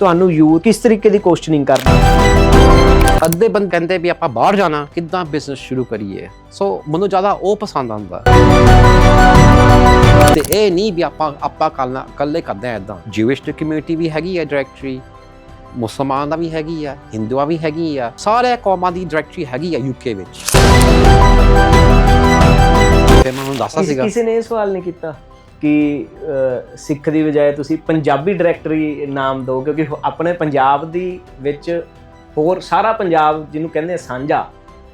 ਤੁਹਾਨੂੰ ਯੂਥ ਕਿਸ ਤਰੀਕੇ ਦੀ ਕੁਐਸਚਨਿੰਗ ਕਰਦਾ ਅੱਧੇ ਬੰਦ ਕਹਿੰਦੇ ਵੀ ਆਪਾਂ ਬਾਹਰ ਜਾਣਾ ਕਿੱਦਾਂ ਬਿਜ਼ਨਸ ਸ਼ੁਰੂ ਕਰੀਏ? ਸੋ ਮੈਨੂੰ ਜ਼ਿਆਦਾ ਉਹ ਪਸੰਦ ਆਉਂਦਾ। ਤੇ ਇਹ ਨਹੀਂ ਵੀ ਆਪਾਂ ਆਪਾਂ ਕੱਲ੍ਹ ਕੱਲੇ ਕਰਦੇ ਆ ਇਦਾਂ। ਜੂਇਸ਼ ਕਮਿਊਨਿਟੀ ਵੀ ਹੈਗੀ ਹੈ ਡਾਇਰੈਕਟਰੀ ਮੁਸਲਮਾਨ ਦਾ ਵੀ ਹੈਗੀ ਆ ਹਿੰਦੂਆਂ ਵੀ ਹੈਗੀ ਆ ਸਾਰੇ ਕੌਮਾਂ ਦੀ ਡਾਇਰੈਕਟਰੀ ਹੈਗੀ ਆ ਯੂਕੇ ਵਿੱਚ। ਤੇ ਮੈਂ ਦੱਸਦਾ ਕਿਸ- ਸੀਗਾ। ਕਿਸੇ ਨੇ ਇਹ ਸਵਾਲ ਨਹੀਂ ਕੀਤਾ? ਕਿ ਸਿੱਖ ਦੀ ਬਜਾਏ ਤੁਸੀਂ ਪੰਜਾਬੀ ਡਾਇਰੈਕਟਰੀ ਨਾਮ ਦਿਓ ਕਿਉਂਕਿ ਆਪਣੇ ਪੰਜਾਬ ਦੀ ਵਿੱਚ ਹੋਰ ਸਾਰਾ ਪੰਜਾਬ ਜਿਹਨੂੰ ਕਹਿੰਦੇ ਆ ਸਾਂਝਾ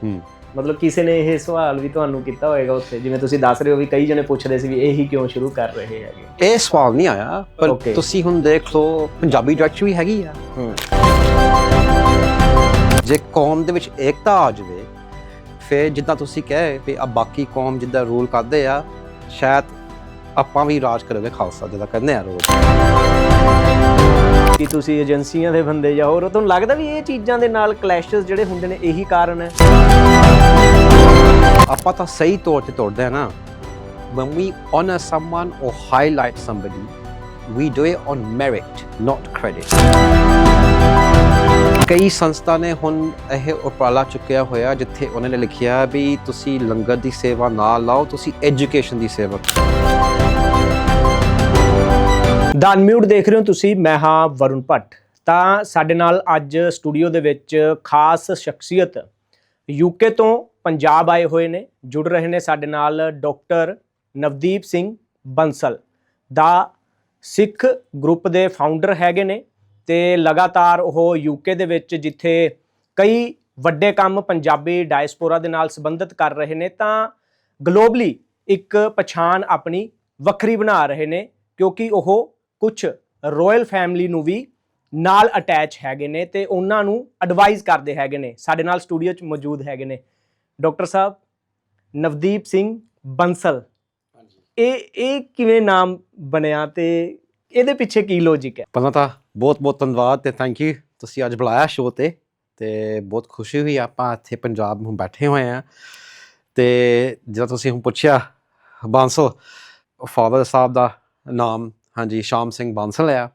ਹੂੰ। ਮਤਲਬ ਕਿਸੇ ਨੇ ਇਹ ਸਵਾਲ ਵੀ ਤੁਹਾਨੂੰ ਕੀਤਾ ਹੋਏਗਾ ਉੱਥੇ ਜਿਵੇਂ ਤੁਸੀਂ ਦੱਸ ਰਹੇ ਹੋ ਵੀ ਕਈ ਜਣੇ ਪੁੱਛਦੇ ਸੀ ਵੀ ਇਹੀ ਕਿਉਂ ਸ਼ੁਰੂ ਕਰ ਰਹੇ ਹੈਗੇ ਇਹ ਸਵਾਲ ਨਹੀਂ ਆਇਆ ਪਰ. ਤੁਸੀਂ ਹੁਣ ਦੇਖ ਲਓ ਪੰਜਾਬੀ ਡਾਇਰੈਕਟਰੀ ਵੀ ਹੈਗੀ ਆ ਹੂੰ। ਜੇ ਕੌਮ ਦੇ ਵਿੱਚ ਏਕਤਾ ਆ ਜਾਵੇ ਫਿਰ ਜਿੱਦਾਂ ਤੁਸੀਂ ਕਹੇ ਵੀ ਆ ਬਾਕੀ ਕੌਮ ਜਿੱਦਾਂ ਰੂਲ ਕਰਦੇ ਆ ਸ਼ਾਇਦ ਆਪਾਂ ਵੀ ਰਾਜ ਕਰੋਗੇ ਖਾਲਸਾ ਜਿੱਦਾਂ ਕਹਿੰਦੇ ਆ ਰੋਜ਼। ਕਿ ਤੁਸੀਂ ਏਜੰਸੀਆਂ ਦੇ ਬੰਦੇ ਜਾਂ ਹੋਰ ਤੁਹਾਨੂੰ ਲੱਗਦਾ ਵੀ ਇਹ ਚੀਜ਼ਾਂ ਦੇ ਨਾਲ ਕਲੈਸ਼ਸ ਜਿਹੜੇ ਹੁੰਦੇ ਨੇ ਇਹੀ ਕਾਰਨ ਹੈ? ਆਪਾਂ ਤਾਂ ਸਹੀ ਤੌਰ ਤੇ ਤੋੜਦੇ ਆ ਨਾ। When we honor someone or highlight somebody we do it on merit not credit. ਕਈ ਸੰਸਥਾ ਨੇ ਹੁਣ ਇਹ ਉਪਰਾਲਾ ਚੁੱਕਿਆ ਹੋਇਆ ਜਿੱਥੇ ਉਹਨਾਂ ਨੇ ਲਿਖਿਆ ਵੀ ਤੁਸੀਂ ਲੰਗਰ ਦੀ ਸੇਵਾ ਨਾ ਲਾਓ, ਤੁਸੀਂ ਐਜੂਕੇਸ਼ਨ ਦੀ ਸੇਵਾ ਕਰੋ। ਦਾ ਅਨਮਿਊਟ ਦੇਖ ਰਹੇ ਹੋ ਤੁਸੀਂ, ਮੈਂ ਹਾਂ ਵਰੁਣ ਭੱਟ। ਤਾਂ ਸਾਡੇ ਨਾਲ ਅੱਜ ਸਟੂਡੀਓ ਦੇ ਵਿੱਚ ਖਾਸ ਸ਼ਖਸੀਅਤ ਯੂਕੇ ਤੋਂ ਪੰਜਾਬ ਆਏ ਹੋਏ ਨੇ, ਜੁੜ ਰਹੇ ਨੇ ਸਾਡੇ ਨਾਲ ਡਾਕਟਰ ਨਵਦੀਪ ਸਿੰਘ ਬੰਸਲ, ਦਾ ਸਿੱਖ ਗਰੁੱਪ ਦੇ ਫਾਊਂਡਰ ਹੈਗੇ ਨੇ। ਤੇ ਲਗਾਤਾਰ ਉਹ ਯੂਕੇ ਦੇ ਵਿੱਚ ਜਿੱਥੇ ਕਈ ਵੱਡੇ ਕੰਮ ਪੰਜਾਬੀ ਡਾਇਸਪੋਰਾ ਦੇ ਨਾਲ ਸੰਬੰਧਿਤ ਕਰ ਰਹੇ ਨੇ ਤਾਂ ਗਲੋਬਲੀ ਇੱਕ ਪਛਾਣ ਆਪਣੀ ਵੱਖਰੀ ਬਣਾ ਰਹੇ ਨੇ ਕਿਉਂਕਿ ਉਹ ਕੁਝ ਰਾਇਲ ਫੈਮਿਲੀ ਨੂੰ ਵੀ ਨਾਲ ਅਟੈਚ ਹੈਗੇ ਨੇ ਤੇ ਉਹਨਾਂ ਨੂੰ ਐਡਵਾਈਸ ਕਰਦੇ ਹੈਗੇ ਨੇ ਸਾਡੇ ਨਾਲ ਸਟੂਡੀਓ 'ਚ ਮੌਜੂਦ ਹੈਗੇ ਨੇ। ਡਾਕਟਰ ਸਾਹਿਬ ਨਵਦੀਪ ਸਿੰਘ ਬੰਸਲ ਇਹ ਇਹ ਕਿਵੇਂ ਨਾਮ ਬਣਿਆ ਤੇ ਇਹਦੇ ਪਿੱਛੇ ਕੀ ਲੌਜੀਕ ਹੈ? ਪਹਿਲਾਂ ਤਾਂ ਬਹੁਤ ਬਹੁਤ ਧੰਨਵਾਦ ਤੇ ਥੈਂਕ ਯੂ ਤੁਸੀਂ ਅੱਜ ਬੁਲਾਇਆ ਸ਼ੋਅ ਤੇ ਤੇ ਬਹੁਤ ਖੁਸ਼ੀ ਹੋਈ। ਆਪਾਂ ਇੱਥੇ ਪੰਜਾਬ ਨੂੰ ਬੈਠੇ ਹੋਏ ਆ ਤੇ ਜਦੋਂ ਤੁਸੀਂ ਹੁਣ ਪੁੱਛਿਆ ਬਾਂਸਲ ਫਾਦਰ ਸਾਹਿਬ ਦਾ ਨਾਮ, ਹਾਂਜੀ, ਸ਼ਾਮ ਸਿੰਘ ਬਾਂਸਲ ਆ।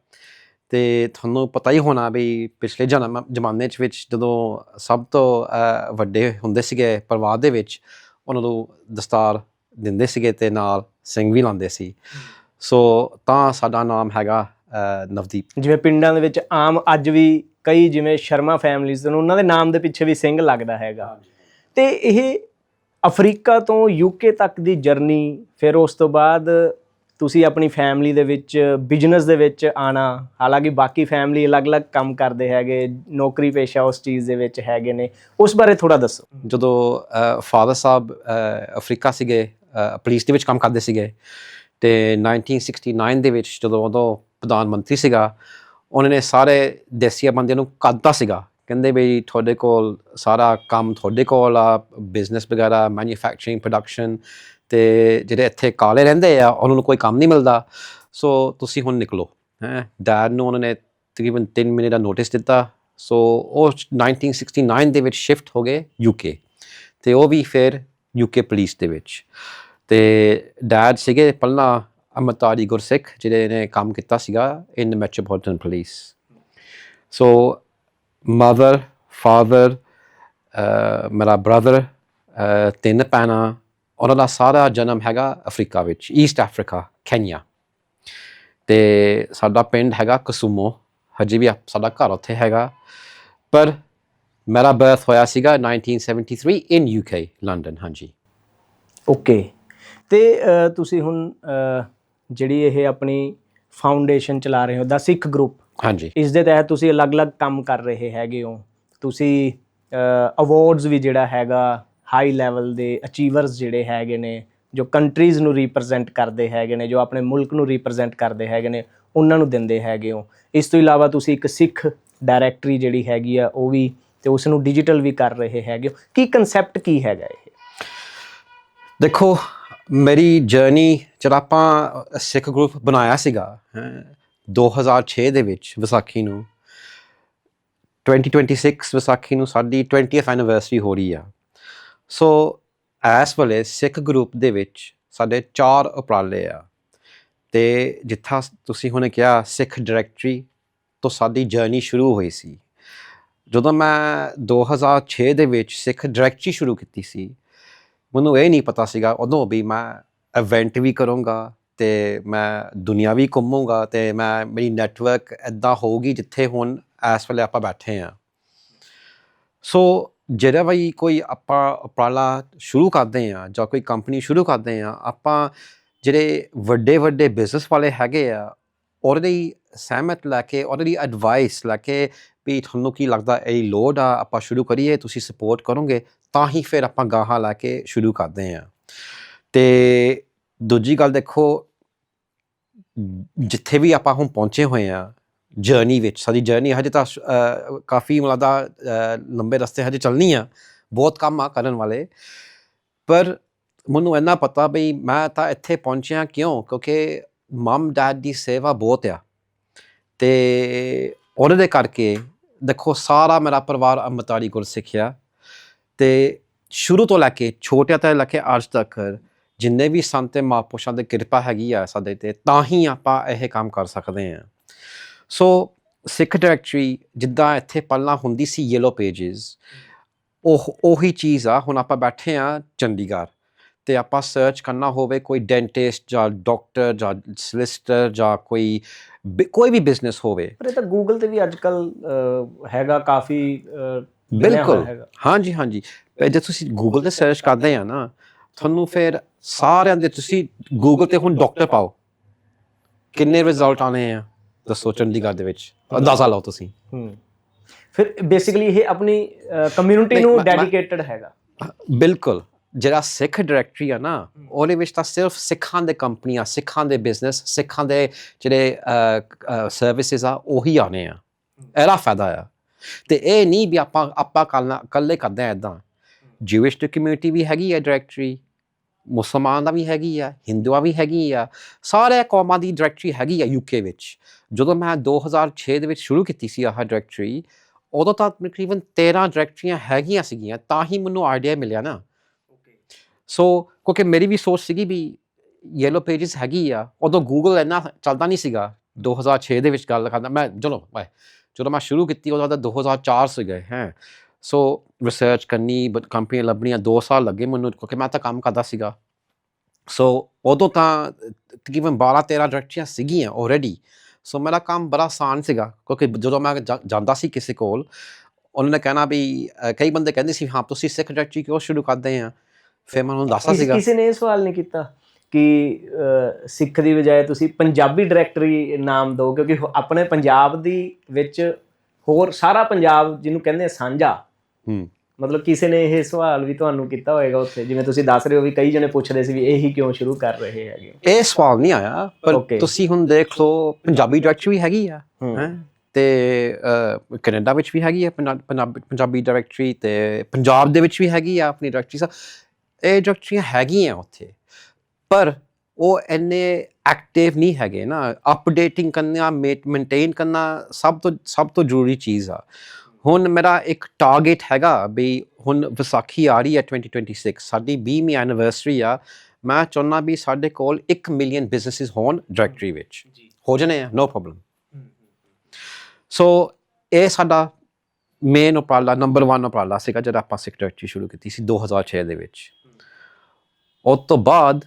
ਤੇ ਤੁਹਾਨੂੰ ਪਤਾ ਹੀ ਹੋਣਾ ਵੀ ਪਿਛਲੇ ਜਨਮ, ਜ਼ਮਾਨੇ 'ਚ ਵਿੱਚ ਜਦੋਂ ਸਭ ਤੋਂ ਵੱਡੇ ਹੁੰਦੇ ਸੀਗੇ ਪਰਿਵਾਰ ਦੇ ਵਿੱਚ, ਉਹਨਾਂ ਨੂੰ ਦਸਤਾਰ ਦਿੰਦੇ ਸੀਗੇ ਤੇ ਨਾਲ ਸਿੰਘ ਵੀ ਲਾਉਂਦੇ ਸੀ। ਸੋ ਤਾਂ ਸਾਡਾ ਨਾਮ ਹੈਗਾ ਨਵਦੀਪ। ਜਿਵੇਂ ਪਿੰਡਾਂ ਦੇ ਵਿੱਚ ਆਮ ਅੱਜ ਵੀ ਕਈ ਜਿਵੇਂ ਸ਼ਰਮਾ ਫੈਮਲੀਜ਼ ਨੇ ਉਹਨਾਂ ਦੇ ਨਾਮ ਦੇ ਪਿੱਛੇ ਵੀ ਸਿੰਘ ਲੱਗਦਾ ਹੈਗਾ। ਤੇ ਇਹ ਅਫਰੀਕਾ ਤੋਂ ਯੂਕੇ ਤੱਕ ਦੀ ਜਰਨੀ ਫਿਰ ਉਸ ਤੋਂ ਬਾਅਦ ਤੁਸੀਂ ਆਪਣੀ ਫੈਮਿਲੀ ਦੇ ਵਿੱਚ ਬਿਜ਼ਨਸ ਦੇ ਵਿੱਚ ਆਣਾ ਹਾਲਾਂਕਿ ਬਾਕੀ ਫੈਮਿਲੀ ਅਲੱਗ-ਅਲੱਗ ਕੰਮ ਕਰਦੇ ਹੈਗੇ ਨੌਕਰੀ ਪੇਸ਼ਾ ਉਸ ਚੀਜ਼ ਦੇ ਵਿੱਚ ਹੈਗੇ ਨੇ ਉਸ ਬਾਰੇ ਥੋੜਾ ਦੱਸੋ। ਜਦੋਂ ਫਾਦਰ ਸਾਹਿਬ ਅਫਰੀਕਾ ਸੀਗੇ ਪੁਲਿਸ ਦੇ ਵਿੱਚ ਕੰਮ ਕਰਦੇ ਸੀਗੇ ਤੇ 1969 ਦੇ ਵਿੱਚ ਜਦੋਂ ਉਦੋਂ ਪ੍ਰਧਾਨ ਮੰਤਰੀ ਸੀਗਾ, ਉਹਨਾਂ ਨੇ ਸਾਰੇ ਦੇਸੀਆ ਬੰਦਿਆਂ ਨੂੰ ਕੱਢਤਾ ਸੀਗਾ। ਕਹਿੰਦੇ ਵੀ ਤੁਹਾਡੇ ਕੋਲ ਸਾਰਾ ਕੰਮ ਤੁਹਾਡੇ ਕੋਲ ਆ ਬਿਜ਼ਨਸ ਵਗੈਰਾ ਮੈਨੂਫੈਕਚਰਿੰਗ ਪ੍ਰੋਡਕਸ਼ਨ ਤੇ ਜਿਹੜੇ ਇੱਥੇ ਕਾਲੇ ਰਹਿੰਦੇ ਆ, ਉਹਨਾਂ ਨੂੰ ਕੋਈ ਕੰਮ ਨਹੀਂ ਮਿਲਦਾ। ਸੋ ਤੁਸੀਂ ਹੁਣ ਨਿਕਲੋ, ਹੈ। ਡੈਡ ਨੂੰ ਉਹਨਾਂ ਨੇ ਤਕਰੀਬਨ 3 ਮਹੀਨੇ ਦਾ ਨੋਟਿਸ ਦਿੱਤਾ। ਸੋ ਉਹ 1969 ਦੇ ਵਿੱਚ ਸ਼ਿਫਟ ਹੋ ਗਏ ਯੂਕੇ ਤੇ ਉਹ ਵੀ ਫਿਰ ਯੂਕੇ ਪੁਲਿਸ ਦੇ ਵਿੱਚ। ਤੇ ਡੈਡ ਸੀਗੇ ਪਹਿਲਾਂ ਅਮਰਤਾਰੀ ਗੁਰਸਿੱਖ ਜਿਹੜੇ ਨੇ ਕੰਮ ਕੀਤਾ ਸੀਗਾ in metropolitan police so mother father ਮੇਰਾ ਬ੍ਰਦਰ ਤਿੰਨ ਭੈਣਾਂ, ਉਹਨਾਂ ਦਾ ਸਾਰਾ ਜਨਮ ਹੈਗਾ ਅਫਰੀਕਾ ਵਿੱਚ ਈਸਟ ਅਫਰੀਕਾ ਕੈਨੀਆ ਤੇ ਸਾਡਾ ਪਿੰਡ ਹੈਗਾ ਕਸੂਮੋ ਹਜੇ ਵੀ ਸਾਡਾ ਘਰ ਉੱਥੇ ਹੈਗਾ। ਪਰ ਮੇਰਾ ਬਰਥ ਹੋਇਆ ਸੀਗਾ 1973 ਇਨ ਯੂਕੇ ਲੰਡਨ ਹਾਂਜੀ। ਓਕੇ ਤੇ ਤੁਸੀਂ ਹੁਣ ਜਿਹੜੀ ਇਹ ਆਪਣੀ ਫਾਊਂਡੇਸ਼ਨ ਚਲਾ ਰਹੇ ਹੋ ਦਾ ਸਿੱਖ ਗਰੁੱਪ ਹਾਂਜੀ। ਇਸ ਦੇ ਤਹਿਤ ਤੁਸੀਂ ਅਲੱਗ-ਅਲੱਗ ਕੰਮ ਕਰ ਰਹੇ ਹੈਗੇ ਹੋ। ਤੁਸੀਂ ਅਵਾਰਡਸ ਵੀ ਜਿਹੜਾ ਹੈਗਾ ਹਾਈ ਲੈਵਲ ਦੇ ਅਚੀਵਰਸ ਜਿਹੜੇ ਹੈਗੇ ਨੇ ਜੋ ਕੰਟਰੀਜ਼ ਨੂੰ ਰਿਪਰੈਜ਼ੈਂਟ ਕਰਦੇ ਹੈਗੇ ਨੇ ਜੋ ਆਪਣੇ ਮੁਲਕ ਨੂੰ ਰਿਪਰੈਜ਼ੈਂਟ ਕਰਦੇ ਹੈਗੇ ਨੇ ਉਹਨਾਂ ਨੂੰ ਦਿੰਦੇ ਹੈਗੇ ਹੋ। ਇਸ ਤੋਂ ਇਲਾਵਾ ਤੁਸੀਂ ਇੱਕ ਸਿੱਖ ਡਾਇਰੈਕਟਰੀ ਜਿਹੜੀ ਹੈਗੀ ਆ ਉਹ ਵੀ ਤੇ ਉਸ ਨੂੰ ਡਿਜੀਟਲ ਵੀ ਕਰ ਰਹੇ ਹੈਗੇ ਹੋ। ਕੀ ਕਨਸੈਪਟ ਕੀ ਹੈਗਾ ਇਹ? ਦੇਖੋ ਮੇਰੀ ਜਰਨੀ ਜਦ ਆਪਾਂ ਸਿੱਖ ਗਰੁੱਪ ਬਣਾਇਆ ਸੀਗਾ ਹੈਂ, 2006 ਦੇ ਵਿੱਚ ਵਿਸਾਖੀ ਨੂੰ। 2026 ਵਿਸਾਖੀ ਨੂੰ ਸਾਡੀ 20th ਐਨੀਵਰਸਰੀ ਹੋ ਰਹੀ ਆ। ਸੋ ਇਸ ਵੇਲੇ ਸਿੱਖ ਗਰੁੱਪ ਦੇ ਵਿੱਚ ਸਾਡੇ ਚਾਰ ਉਪਰਾਲੇ ਆ। ਤੇ ਜਿੱਥਾ ਤੁਸੀਂ ਹੁਣੇ ਕਿਹਾ ਸਿੱਖ ਡਾਇਰੈਕਟਰੀ ਤੋਂ ਸਾਡੀ ਜਰਨੀ ਸ਼ੁਰੂ ਹੋਈ ਸੀ। ਜਦੋਂ ਮੈਂ 2006 ਦੇ ਵਿੱਚ ਸਿੱਖ ਡਾਇਰੈਕਟਰੀ ਸ਼ੁਰੂ ਕੀਤੀ ਸੀ ਮੈਨੂੰ ਇਹ ਨਹੀਂ ਪਤਾ ਸੀਗਾ, ਉਦੋਂ ਵੀ ਮੈਂ ਇਵੈਂਟ ਵੀ ਕਰੂੰਗਾ ਤੇ ਮੈਂ ਦੁਨੀਆ ਵੀ ਘੁੰਮੂੰਗਾ ਤੇ ਮੈਂ, ਮੇਰੀ ਨੈਟਵਰਕ ਐਦਾਂ ਹੋਊਗੀ ਜਿੱਥੇ ਹੁਣ ਇਸ ਵੇਲੇ ਆਪਾਂ ਬੈਠੇ ਆ ਸੋ ਜਿਹੜਾ ਵੀ ਕੋਈ ਆਪਾਂ ਉਪਰਾਲਾ ਸ਼ੁਰੂ ਕਰਦੇ ਆ ਜਾਂ ਕੋਈ ਕੰਪਨੀ ਸ਼ੁਰੂ ਕਰਦੇ ਆ ਆਪਾਂ ਜਿਹੜੇ ਵੱਡੇ ਵੱਡੇ ਬਿਜ਼ਨਸ ਵਾਲੇ ਹੈਗੇ ਆ, ਉਹਦੇ ਲਈ ਸਹਿਮਤ ਲੈ ਕੇ, ਉਹਦੇ ਲਈ ਐਡਵਾਈਸ ਲੈ ਕੇ ਵੀ ਤੁਹਾਨੂੰ ਕੀ ਲੱਗਦਾ ਇਹ ਲੋਡ ਆ ਆਪਾਂ ਸ਼ੁਰੂ ਕਰੀਏ ਤੁਸੀਂ ਸਪੋਰਟ ਕਰੋਗੇ ਤਾਂ ਹੀ ਫਿਰ ਆਪਾਂ ਗਾਹਾਂ ਲੈ ਕੇ ਸ਼ੁਰੂ ਕਰਦੇ ਆ ਤੇ ਦੂਜੀ ਗੱਲ ਦੇਖੋ ਜਿੱਥੇ ਵੀ ਆਪਾਂ ਹੁਣ ਪਹੁੰਚੇ ਹੋਏ ਆ ਜਰਨੀ ਵਿੱਚ ਸਾਡੀ ਜਰਨੀ ਹਜੇ ਤਾਂ ਅਹ, ਕਾਫੀ ਮਲਾਦਾ ਲੰਬੇ ਰਸਤੇ ਹਜੇ ਚੱਲਣੀ ਆ ਬਹੁਤ ਕੰਮ ਆ ਕਰਨ ਵਾਲੇ। ਪਰ ਮੈਨੂੰ ਇੰਨਾ ਪਤਾ ਵੀ ਮੈਂ ਤਾਂ ਇੱਥੇ ਪਹੁੰਚਿਆ ਕਿਉਂ? ਕਿਉਂਕਿ ਮਮ ਡੈਡ ਦੀ ਸੇਵਾ ਬਹੁਤ ਆ। ਤੇ ਉਹਦੇ ਦੇ ਕਰਕੇ ਦੇਖੋ, ਸਾਰਾ ਮੇਰਾ ਪਰਿਵਾਰ ਅੰਮ੍ਰਿਤਧਾਰੀ ਗੁਰ ਸਿੱਖਿਆ ਤੇ ਸ਼ੁਰੂ ਤੋਂ ਲੈ ਕੇ ਛੋਟਿਆਂ ਤੋਂ ਲੈ ਕੇ ਅੱਜ ਤੱਕ ਜਿੰਨੇ ਵੀ ਸੰਤ ਤੇ ਮਹਾਂਪੁਰਸ਼ਾਂ ਦੀ ਕਿਰਪਾ ਹੈਗੀ ਆ ਸਾਡੇ ਤੇ, ਤਾਂ ਹੀ ਆਪਾਂ ਇਹ ਕੰਮ ਕਰ ਸਕਦੇ ਹਾਂ। ਸੋ ਸਿੱਖ ਡਾਇਰੈਕਟਰੀ ਜਿੱਦਾਂ ਇੱਥੇ ਪਹਿਲਾਂ ਹੁੰਦੀ ਸੀ ਯੈਲੋ ਪੇजेस ਉਹ, ਉਹੀ ਚੀਜ਼ ਆ, ਹੁਣ ਆਪਾਂ ਬੈਠੇ ਆ ਚੰਡੀਗੜ੍ਹ ਤੇ ਆਪਾਂ ਸਰਚ ਕਰਨਾ ਹੋਵੇ ਕੋਈ ਡੈਂਟਿਸਟ ਜਾਂ ਡਾਕਟਰ ਜਾਂ ਸਲਿਸਟਰ ਜਾਂ ਕੋਈ ਕੋਈ ਵੀ ਬਿਜ਼ਨਸ ਹੋਵੇ। ਪਰ ਇਹ ਤਾਂ ਗੂਗਲ ਤੇ ਵੀ ਅੱਜ ਕੱਲ ਹੈਗਾ ਕਾਫੀ ਬਿਲਕੁਲ। ਹਾਂਜੀ ਹਾਂਜੀ। ਜੇ ਤੁਸੀਂ ਗੂਗਲ ਤੇ ਸਰਚ ਕਰਦੇ ਆ ਨਾ ਤੁਹਾਨੂੰ ਫਿਰ ਸਾਰਿਆਂ ਦੇ ਤੁਸੀਂ ਗੂਗਲ ਤੇ ਹੁਣ ਡਾਕਟਰ ਪਾਓ। ਕਿੰਨੇ ਰਿਜ਼ਲਟ ਆਣੇ ਆ ਦੱਸੋ ਚੰਡੀਗੜ੍ਹ ਦੇ ਵਿੱਚ। ਅੰਦਾਜ਼ਾ ਲਾਓ ਤੁਸੀਂ। ਹੂੰ। ਫਿਰ ਬੇਸਿਕਲੀ ਇਹ ਆਪਣੀ ਕਮਿਊਨਿਟੀ ਨੂੰ ਡੈਡੀਕੇਟਡ ਹੈਗਾ। ਬਿਲਕੁਲ। ਜਿਹੜਾ ਸਿੱਖ ਡਾਇਰੈਕਟਰੀ ਆ ਨਾ ਉਹਦੇ ਵਿੱਚ ਤਾਂ ਸਿਰਫ ਸਿੱਖਾਂ ਦੇ ਕੰਪਨੀਆਂ ਸਿੱਖਾਂ ਦੇ ਬਿਜ਼ਨਸ ਸਿੱਖਾਂ ਦੇ ਜਿਹੜੇ ਸਰਵਿਸਿਜ਼ ਆ ਉਹੀ ਆਣੇ ਆ। ਇਹਦਾ ਫਾਇਦਾ ਆ। ਤੇ ਇਹ ਨਹੀਂ ਵੀ ਆਪਾਂ ਆਪਾਂ ਇਕੱਲੇ ਕਰਦੇ ਆ ਇਦਾਂ ਜਿਵਿਸ਼ ਦੀ ਕਮਿਊਨਿਟੀ ਵੀ ਹੈਗੀ ਆ ਡਾਇਰੈਕਟਰੀ ਮੁਸਲਮਾਨ ਦਾ ਵੀ ਹੈਗੀ ਆ ਹਿੰਦੂਆਂ ਵੀ ਹੈਗੀ ਆ ਸਾਰੇ ਕੌਮਾਂ ਦੀ ਡਾਇਰੈਕਟਰੀ ਹੈਗੀ ਆ ਯੂਕੇ ਵਿੱਚ। ਜਦੋਂ ਮੈਂ 2006 ਦੇ ਵਿੱਚ ਸ਼ੁਰੂ ਕੀਤੀ ਸੀ ਆਹ ਡਾਇਰੈਕਟਰੀ ਉਦੋਂ ਤਾਂ ਤਕਰੀਬਨ 13 ਡਾਇਰੈਕਟਰੀਆਂ ਹੈਗੀਆਂ ਸੀਗੀਆਂ ਤਾਂ ਹੀ ਮੈਨੂੰ ਆਈਡੀਆ ਮਿਲਿਆ ਨਾ। ਸੋ ਕਿਉਂਕਿ ਮੇਰੀ ਵੀ ਸੋਚ ਸੀਗੀ ਵੀ ਯੈਲੋ ਪੇजेस ਹੈਗੀ ਆ ਉਦੋਂ ਗੂਗਲ ਇੰਨਾ ਚੱਲਦਾ ਨਹੀਂ ਸੀਗਾ 2006 ਦੇ ਵਿੱਚ ਗੱਲ ਕਰਦਾ ਮੈਂ ਚਲੋ ਬਾਏ ਜਦੋਂ ਮੈਂ ਸ਼ੁਰੂ ਕੀਤੀ ਉਦੋਂ ਤਾਂ 2004 ਸੀਗੇ ਹੈ ਸੋ ਰਿਸਰਚ ਕਰਨੀ ਕੰਪਨੀ ਲੱਭਣੀਆਂ 2 ਸਾਲ ਲੱਗੇ ਮੈਨੂੰ ਕਿਉਂਕਿ ਮੈਂ ਤਾਂ ਕੰਮ ਕਰਦਾ ਸੀਗਾ ਸੋ ਉਦੋਂ ਤਾਂ ਤਕਰੀਬਨ 12 13 ਡਾਇਰੈਕਟਰੀਆਂ ਸੀਗੀਆਂ ਆਲਰੇਡੀ ਸੋ ਮੇਰਾ ਕੰਮ ਬੜਾ ਆਸਾਨ ਸੀਗਾ ਕਿਉਂਕਿ ਜਦੋਂ ਮੈਂ ਜਾ- ਜਾਂਦਾ ਸੀ ਕਿਸੇ ਕੋਲ ਉਹਨਾਂ ਨੇ ਕਹਿਣਾ ਵੀ ਅ, ਕਈ ਬੰਦੇ ਕਹਿੰਦੇ ਸੀ ਹਾਂ ਤੁਸੀਂ ਸਿੱਖ ਡਾਇਰੈਕਟਰੀ ਕਿਉਂ ਸ਼ੁਰੂ ਕਰਦੇ ਆ ਫਿਰ ਮੈਂ ਉਹਨੂੰ ਦੱਸਦਾ ਕਿਸ- ਸੀਗਾ। ਕਿਸੇ ਨੇ ਇਹ ਸਵਾਲ ਨਹੀਂ ਕੀਤਾ ਕਿ ਸਿੱਖ ਦੀ ਬਜਾਏ ਤੁਸੀਂ ਪੰਜਾਬੀ ਡਾਇਰੈਕਟਰੀ ਨਾਮ ਦਿਓ ਕਿਉਂਕਿ ਆਪਣੇ ਪੰਜਾਬ ਦੀ ਵਿੱਚ ਹੋਰ ਸਾਰਾ ਪੰਜਾਬ ਜਿਹਨੂੰ ਕਹਿੰਦੇ ਆ ਸਾਂਝਾ। ਹੂੰ। ਮਤਲਬ ਕਿਸੇ ਨੇ ਇਹ ਸਵਾਲ ਵੀ ਤੁਹਾਨੂੰ ਕੀਤਾ ਹੋਏਗਾ ਉੱਥੇ ਜਿਵੇਂ ਤੁਸੀਂ ਦੱਸ ਰਹੇ ਹੋ ਵੀ ਕਈ ਜਣੇ ਪੁੱਛਦੇ ਸੀ ਵੀ ਇਹੀ ਕਿਉਂ ਸ਼ੁਰੂ ਕਰ ਰਹੇ ਹੈਗੇ ਇਹ ਸਵਾਲ ਨਹੀਂ ਆਇਆ ਪਰ. ਤੁਸੀਂ ਹੁਣ ਦੇਖ ਲਓ ਪੰਜਾਬੀ ਡਾਇਰੈਕਟਰੀ ਵੀ ਹੈਗੀ ਆ ਹੂੰ। ਤੇ ਕੈਨੇਡਾ ਵਿੱਚ ਵੀ ਹੈਗੀ ਆ ਪੰਜਾ- ਪੰਜਾਬੀ ਪੰਜਾਬੀ ਡਾਇਰੈਕਟਰੀ ਤੇ ਪੰਜਾਬ ਦੇ ਵਿੱਚ ਵੀ ਹੈਗੀ ਆ ਆਪਣੀ ਡਾਇਰੈਕਟਰੀ। ਸਾ ਇਹ ਡਾਇਰੈਕਟਰੀਆਂ ਹੈਗੀਆਂ ਉੱਥੇ ਪਰ ਉਹ ਇੰਨੇ ਐਕਟਿਵ ਨਹੀਂ ਹੈਗੇ ਨਾ ਅਪਡੇਟਿੰਗ ਕਰਨਾ ਮੇਨਟੇਨ ਕਰਨਾ ਸਭ ਤੋਂ ਸਭ ਤੋਂ ਜ਼ਰੂਰੀ ਚੀਜ਼ ਆ। ਹੁਣ ਮੇਰਾ ਇੱਕ ਟਾਰਗੇਟ ਹੈਗਾ ਵੀ ਹੁਣ ਵਿਸਾਖੀ ਆ ਰਹੀ ਹੈ 2026 ਸਾਡੀ 20ਵੀਂ ਐਨੀਵਰਸਰੀ ਆ। ਮੈਂ ਚਾਹੁੰਦਾ ਵੀ ਸਾਡੇ ਕੋਲ 1 ਮਿਲੀਅਨ ਬਿਜ਼ਨੈਸਿਸ ਹੋਣ ਡਾਇਰੈਕਟਰੀ ਵਿੱਚ। ਹੋ ਜਾਣੇ ਆ ਨੋ ਪ੍ਰੋਬਲਮ ਸੋ ਇਹ ਸਾਡਾ ਮੇਨ ਉਪਰਾਲਾ ਨੰਬਰ 1 ਉਪਰਾਲਾ ਸੀਗਾ ਜਿਹੜਾ ਆਪਾਂ ਸਿਕਟਰੀ ਸ਼ੁਰੂ ਕੀਤੀ ਸੀ 2006 ਦੇ ਵਿੱਚ। ਉਸ ਤੋਂ ਬਾਅਦ